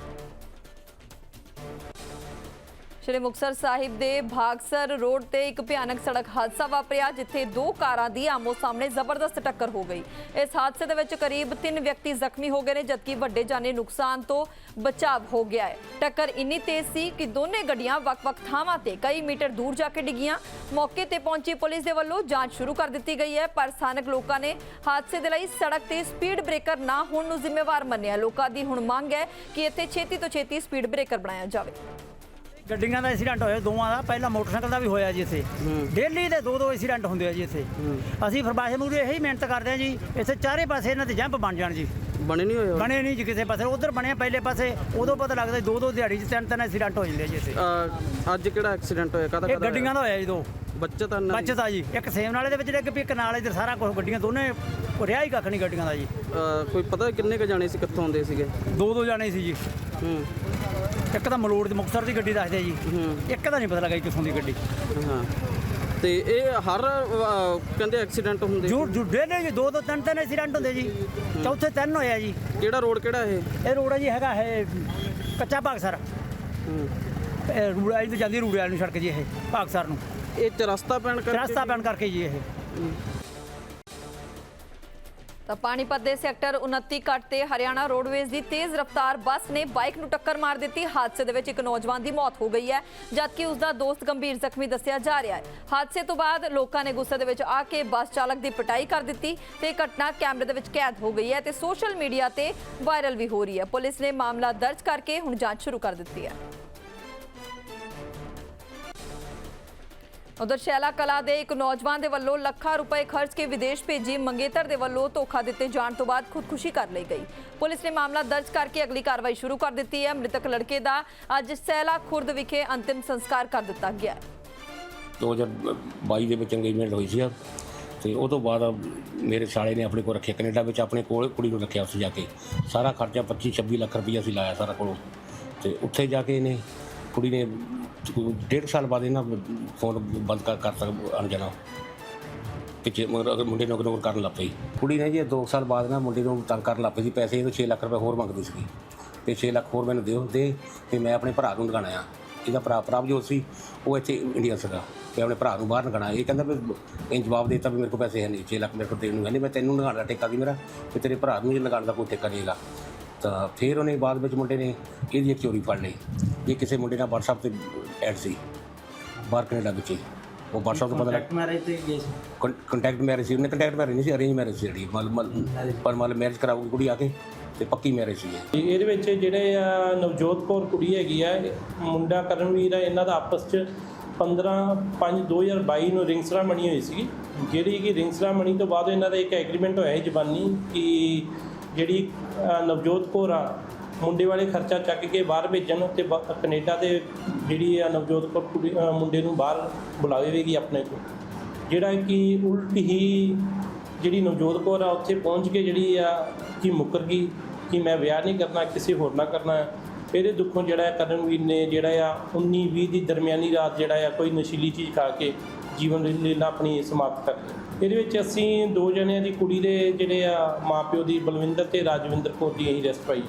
ਸ਼੍ਰੀ ਮੁਕਤਸਰ ਸਾਹਿਬ ਦੇ ਭਾਗਸਰ ਰੋਡ ਤੇ ਇੱਕ ਭਿਆਨਕ ਸੜਕ ਹਾਦਸਾ ਵਾਪਰਿਆ, ਜਿੱਥੇ ਦੋ ਕਾਰਾਂ ਦੀ ਆਮੋ ਸਾਹਮਣੇ ਜ਼ਬਰਦਸਤ ਟੱਕਰ ਹੋ ਗਈ। ਇਸ ਹਾਦਸੇ ਦੇ ਵਿੱਚ ਕਰੀਬ 3 ਵਿਅਕਤੀ ਜ਼ਖਮੀ ਹੋ ਗਏ ਨੇ, ਜਦਕਿ ਵੱਡੇ ਜਾਨੀ ਨੁਕਸਾਨ ਤੋਂ ਬਚਾਅ ਹੋ ਗਿਆ ਹੈ। ਟੱਕਰ ਇੰਨੀ ਤੇਜ਼ ਸੀ ਕਿ ਦੋਨੇ ਗੱਡੀਆਂ ਵੱਖ-ਵੱਖ ਥਾਵਾਂ ਤੇ ਕਈ ਮੀਟਰ ਦੂਰ ਜਾ ਕੇ ਡਿੱਗੀਆਂ। ਮੌਕੇ ਤੇ ਪਹੁੰਚੀ ਪੁਲਿਸ ਦੇ ਵੱਲੋਂ ਜਾਂਚ ਸ਼ੁਰੂ ਕਰ ਦਿੱਤੀ ਗਈ ਹੈ, ਪਰ ਸਥਾਨਕ ਲੋਕਾਂ ਨੇ ਹਾਦਸੇ ਦੇ ਲਈ ਸੜਕ ਤੇ ਸਪੀਡ ਬ੍ਰੇਕਰ ਨਾ ਹੋਣ ਨੂੰ ਜ਼ਿੰਮੇਵਾਰ ਮੰਨਿਆ। ਲੋਕਾਂ ਦੀ ਹੁਣ ਮੰਗ ਹੈ ਕਿ ਇੱਥੇ ਛੇਤੀ ਤੋਂ ਛੇਤੀ ਸਪੀਡ ਬ੍ਰੇਕਰ ਬਣਾਇਆ ਜਾਵੇ। ਗੱਡੀਆਂ ਦਾ ਐਕਸੀਡੈਂਟ ਹੋਇਆ ਦੋਵਾਂ ਦਾ। ਪਹਿਲਾਂ ਮੋਟਰਸਾਈਕਲ ਦਾ ਵੀ ਹੋਇਆ ਜੀ ਇੱਥੇ। ਡੇਲੀ ਦੇ ਦੋ ਦੋ ਐਕਸੀਡੈਂਟ ਹੁੰਦੇ ਆ ਜੀ ਇੱਥੇ। ਅਸੀਂ ਫਰਮਾਇਸ਼ ਮੂਰੇ ਇਹੀ ਮਿਹਨਤ ਕਰਦੇ ਆ ਜੀ। ਇੱਥੇ ਚਾਰੇ ਪਾਸੇ ਇਹਨਾਂ ਦੇ ਜੰਪ ਬਣ ਜਾਣ ਜੀ। ਬਣੇ ਨਹੀਂ ਹੋਏ ਬਣੇ ਨਹੀਂ ਜੀ ਕਿਸੇ ਪਾਸੇ। ਉਧਰ ਬਣਿਆ ਪਹਿਲੇ ਪਾਸੇ। ਉਦੋਂ ਪਤਾ ਲੱਗਦਾ ਦੋ ਦੋ ਦਿਹਾੜੀ 'ਚ ਤਿੰਨ ਤਿੰਨ ਐਕਸੀਡੈਂਟ ਹੋ ਜਾਂਦੇ ਆ ਜੀ ਇੱਥੇ। ਅੱਜ ਕਿਹੜਾ ਐਕਸੀਡੈਂਟ ਹੋਇਆ? ਕਾਹਦਾ ਇਹ ਗੱਡੀਆਂ ਦਾ ਹੋਇਆ ਜੀ ਦੋ। ਬੱਚਾ ਤਾਂ ਬੱਚਤ ਆ ਜੀ। ਇੱਕ ਸੇਮ ਨਾਲੇ ਦੇ ਵਿੱਚ ਡਿੱਗ ਪਈ ਇੱਕ ਨਾਲੇ ਦੇ ਸਾਰਾ ਕੁਝ ਗੱਡੀਆਂ ਦੋਨੇ ਰਿਹਾ ਹੀ ਕੱਖ ਨਹੀਂ ਗੱਡੀਆਂ ਦਾ ਜੀ। ਕੋਈ ਪਤਾ ਕਿੰਨੇ ਕ ਜਾਣੇ ਸੀ ਕਿੱਥੋਂ ਆਉਂਦੇ ਸੀਗੇ? ਦੋ ਦੋ ਜਾਣੇ ਸੀ ਜੀ। ਹੂੰ। ਇੱਕ ਤਾਂ ਮਲੋੜ ਦੀ ਮੁਕਤਸਰ ਦੀ ਗੱਡੀ ਦੱਸਦੇ ਜੀ। ਇੱਕ ਦਾ ਨਹੀਂ ਪਤਾ ਲੱਗਾ ਜੀ ਕਿੱਥੋਂ ਦੀ ਗੱਡੀ। ਹਾਂ। ਤੇ ਇਹ ਹਰ ਅਹ, ਕਹਿੰਦੇ ਐਕਸੀਡੈਂਟ ਹੁੰਦੇ ਜੂ ਜੂ? ਡੇਲੇ ਜੀ ਦੋ ਦੋ ਤਿੰਨ ਤਿੰਨ ਐਕਸੀਡੈਂਟ ਹੁੰਦੇ ਜੀ। ਚੌਥੇ ਤਿੰਨ ਹੋਇਆ ਜੀ। ਕਿਹੜਾ ਰੋਡ ਕਿਹੜਾ ਇਹ? ਇਹ ਰੋਡ ਹੈ ਜੀ ਹੈਗਾ ਹੈ ਕੱਚਾ ਭਾਗਸਰ। ਇਹ ਰੂੜਾ ਇਹਦੀ ਜਾਂਦੀ ਰੂੜੇ ਵਾਲੀ ਨੂੰ ਸੜਕ ਜੀ ਇਹ ਭਾਗਸਰ ਨੂੰ। ਇਹ ਚ ਰਸਤਾ ਪੈਣ ਕਰਕੇ ਰਸਤਾ ਪੈਣ ਕਰਕੇ ਜੀ ਇਹ। ਤਾਂ ਪਾਣੀਪਤ ਦੇ ਸੈਕਟਰ 29 ਕੱਟ ਤੇ ਹਰਿਆਣਾ ਰੋਡਵੇਜ਼ ਦੀ ਤੇਜ਼ ਰਫ਼ਤਾਰ ਬੱਸ ਨੇ ਬਾਈਕ ਨੂੰ ਟੱਕਰ ਮਾਰ ਦਿੱਤੀ। ਹਾਦਸੇ ਦੇ ਵਿੱਚ ਇੱਕ ਨੌਜਵਾਨ ਦੀ ਮੌਤ ਹੋ ਗਈ ਹੈ, ਜਦਕਿ ਉਸ ਦਾ ਦੋਸਤ ਗੰਭੀਰ ਜ਼ਖਮੀ ਦੱਸਿਆ ਜਾ ਰਿਹਾ ਹੈ। ਹਾਦਸੇ ਤੋਂ ਬਾਅਦ ਲੋਕਾਂ ਨੇ ਗੁੱਸੇ ਦੇ ਵਿੱਚ ਆ ਕੇ ਬੱਸ ਚਾਲਕ ਦੀ ਪਟਾਈ ਕਰ ਦਿੱਤੀ ਤੇ ਇਹ ਘਟਨਾ ਕੈਮਰੇ ਦੇ ਵਿੱਚ ਕੈਦ ਹੋ ਗਈ ਹੈ ਤੇ ਸੋਸ਼ਲ ਮੀਡੀਆ ਤੇ ਵਾਇਰਲ ਵੀ ਹੋ ਰਹੀ ਹੈ। ਪੁਲਿਸ ਨੇ ਮਾਮਲਾ ਦਰਜ ਕਰਕੇ ਹੁਣ ਜਾਂਚ ਸ਼ੁਰੂ ਕਰ ਦਿੱਤੀ ਹੈ। ਉਧਰ ਸ਼ੈਲਾ ਕਲਾ ਦੇ ਇੱਕ ਨੌਜਵਾਨ ਦੇ ਵੱਲੋਂ ਲੱਖਾਂ ਰੁਪਏ ਖਰਚ ਕੇ ਵਿਦੇਸ਼ ਭੇਜੀ, ਮੰਗੇਤਰ ਦੇ ਵੱਲੋਂ ਧੋਖਾ ਦਿੱਤੇ ਜਾਣ ਤੋਂ ਬਾਅਦ ਖੁਦਕੁਸ਼ੀ ਕਰ ਲਈ ਗਈ। ਪੁਲਿਸ ਨੇ ਮਾਮਲਾ ਦਰਜ ਕਰਕੇ ਅਗਲੀ ਕਾਰਵਾਈ ਸ਼ੁਰੂ ਕਰ ਦਿੱਤੀ ਹੈ। ਮ੍ਰਿਤਕ ਲੜਕੇ ਦਾ ਅੱਜ ਸੈਲਾ ਖੁਰਦ ਵਿਖੇ ਅੰਤਿਮ ਸੰਸਕਾਰ ਕਰ ਦਿੱਤਾ ਗਿਆ ਹੈ। 2022 ਦੇ ਵਿੱਚ ਇੰਗੇਜਮੈਂਟ ਹੋਈ ਸੀ ਤੇ ਉਹ ਤੋਂ ਬਾਅਦ ਮੇਰੇ ਸਾਲੇ ਨੇ ਆਪਣੇ ਕੋਲ ਰੱਖਿਆ ਕੈਨੇਡਾ ਵਿੱਚ, ਆਪਣੇ ਕੋਲ ਕੁੜੀ ਨੂੰ ਰੱਖਿਆ ਉੱਥੇ ਜਾ ਕੇ। ਸਾਰਾ ਖਰਚਾ 25 26 ਲੱਖ ਰੁਪਈਆ ਸੀ ਲਾਇਆ ਸਾਰਾ ਕੋਲੋਂ। ਤੇ ਉੱਥੇ ਜਾ ਕੇ ਇਹਨੇ ਕੁੜੀ ਨੇ ਡੇਢ ਸਾਲ ਬਾਅਦ ਇਹਨਾਂ ਫੋਨ ਬੰਦ ਕਰ ਕਰ ਸਕ ਅਣਜਾਣਾ ਪਿੱਛੇ ਮਗਰ ਮੁੰਡੇ ਨੂੰ ਇਗਨੋਰ ਕਰਨ ਲੱਗ ਪਈ। ਕੁੜੀ ਨੇ ਜੀ 2 ਸਾਲ ਬਾਅਦ ਨਾ ਮੁੰਡੇ ਨੂੰ ਤੰਗ ਕਰਨ ਲੱਗ ਪਈ ਸੀ। ਪੈਸੇ ਇਹਨੂੰ 6 ਲੱਖ ਰੁਪਏ ਹੋਰ ਮੰਗਦੀ ਸੀ ਤੇ 6 ਲੱਖ ਹੋਰ ਮੈਨੂੰ ਦਿਓ ਦੇ ਤੇ ਮੈਂ ਆਪਣੇ ਭਰਾ ਨੂੰ ਲਗਾਣਾ ਆ। ਇਹਦਾ ਭਰਾ ਪ੍ਰਭਜੋਤ ਸੀ, ਉਹ ਇੱਥੇ ਇੰਡੀਆ ਸੀਗਾ। ਤੇ ਆਪਣੇ ਭਰਾ ਨੂੰ ਬਾਹਰ ਲਗਾਣਾ ਇਹ ਕਹਿੰਦਾ ਵੀ ਇਹ ਜਵਾਬ ਦੇਤਾ ਵੀ ਮੇਰੇ ਕੋਲ ਪੈਸੇ ਹੈ ਨਹੀਂ। 6 ਲੱਖ ਮੇਰੇ ਕੋਲ ਦੇਣ ਨੂੰ ਹੈ ਨਹੀਂ। ਮੈਂ ਤੈਨੂੰ ਲਗਾਉਣ ਦਾ ਠੇਕਾ ਦੀ ਮੇਰਾ। ਤੇ ਤੇਰੇ ਭਰਾ ਨੂੰ ਵੀ ਲਗਾਉਣ ਦਾ ਕੋਈ ਠੇਕਾ ਨਹੀਂਗਾ ਤਾਂ ਫਿਰ ਉਹਨੇ ਬਾਅਦ ਵਿੱਚ ਮੁੰਡੇ ਨੇ ਇਹਦੀ ਇੱਕ ਚੋਰੀ ਫੜ ਲਈ। ਇਹ ਕਿਸੇ ਮੁੰਡੇ ਨਾਲ WhatsApp ਤੇ ਐਡ ਸੀ। ਬਾਹਰ ਕੈਨੇਡਾ ਵਿੱਚ ਹੀ। ਉਹ WhatsApp ਤੋਂ ਪਤਾ ਲੱਗ ਮੈਰਿਜ ਤੇ ਗਏ ਸੀ। ਕੰਟੈਕਟ ਮੈਰਿਜ ਸੀ। ਉਹਨੇ ਕੰਟੈਕਟ ਮੈਰਿਜ ਨਹੀਂ ਸੀ ਅਰੇਂਜ ਮੈਰਿਜ ਸੀ ਜਿਹੜੀ। ਮਲ ਮਲ ਪਰ ਮਲ ਮੈਰਿਜ ਕਰਾਉਗੀ ਕੁੜੀ ਆ ਕੇ ਤੇ ਪੱਕੀ ਮੈਰਿਜ ਸੀ ਇਹ। ਇਹਦੇ ਵਿੱਚ ਜਿਹੜੇ ਆ ਨਵਜੋਤ ਕੌਰ ਕੁੜੀ ਹੈਗੀ ਆ ਮੁੰਡਾ ਕਰਨਵੀਰ ਆ। ਇਹਨਾਂ ਦਾ ਆਪਸ 'ਚ 15 5 2022 ਨੂੰ ਰਿੰਗ ਸੈਰਾਮਨੀ ਹੋਈ ਸੀ ਜਿਹੜੀ ਕਿ ਰਿੰਗ ਸੈਰਾਮਨੀ ਤੋਂ ਬਾਅਦ ਇਹਨਾਂ ਦਾ ਇੱਕ ਐਗਰੀਮੈਂਟ ਹੋਇਆ ਸੀ ਜ਼ਬਾਨੀ ਕਿ ਜਿਹੜੀ ਨਵਜੋਤ ਕੌਰ ਆ, ਮੁੰਡੇ ਵਾਲੇ ਖਰਚਾ ਚੱਕ ਕੇ ਬਾਹਰ ਭੇਜਣ ਤੇ ਬ- ਕੈਨੇਡਾ ਦੇ ਜਿਹੜੀ ਆ ਨਵਜੋਤ ਕੌਰ ਕੁੜੀ ਮੁੰਡੇ ਨੂੰ ਬਾਹਰ ਬੁਲਾਵੇਗੀ ਆਪਣੇ ਕੋਲ ਜਿਹੜਾ ਕਿ ਉਲਟ ਹੀ ਜਿਹੜੀ ਨਵਜੋਤ ਕੌਰ ਆ, ਉੱਥੇ ਪਹੁੰਚ ਕੇ ਜਿਹੜੀ ਆ, ਕਿ ਮੁੱਕਰ ਗਈ ਕਿ ਮੈਂ ਵਿਆਹ ਨਹੀਂ ਕਰਨਾ, ਕਿਸੇ ਹੋਰ ਨਾਲ ਕਰਨਾ ਹੈ। ਇਹਦੇ ਦੁੱਖੋਂ ਜਿਹੜਾ ਹੈ ਕਰਨਵੀਰ ਨੇ ਜਿਹੜਾ ਆ 19 20 ਦੀ ਦਰਮਿਆਨੀ ਰਾਤ ਜਿਹੜਾ ਆ, ਕੋਈ ਨਸ਼ੀਲੀ ਚੀਜ਼ ਖਾ ਕੇ ਜੀਵਨ ਲੀਲਾ ਆਪਣੀ ਸਮਾਪਤ ਕਰ ਲਈ ਇਹਦੇ ਵਿੱਚ ਅਸੀਂ ਦੋ ਜਣਿਆਂ ਦੀ ਕੁੜੀ ਦੇ ਜਿਹੜੇ ਆ ਮਾਪਿਓ ਦੀ ਬਲਵਿੰਦਰ ਤੇ ਰਾਜਵਿੰਦਰ ਕੌਰ ਦੀ ਅਸੀਂ ਰੈਸਟ ਪਾਈ।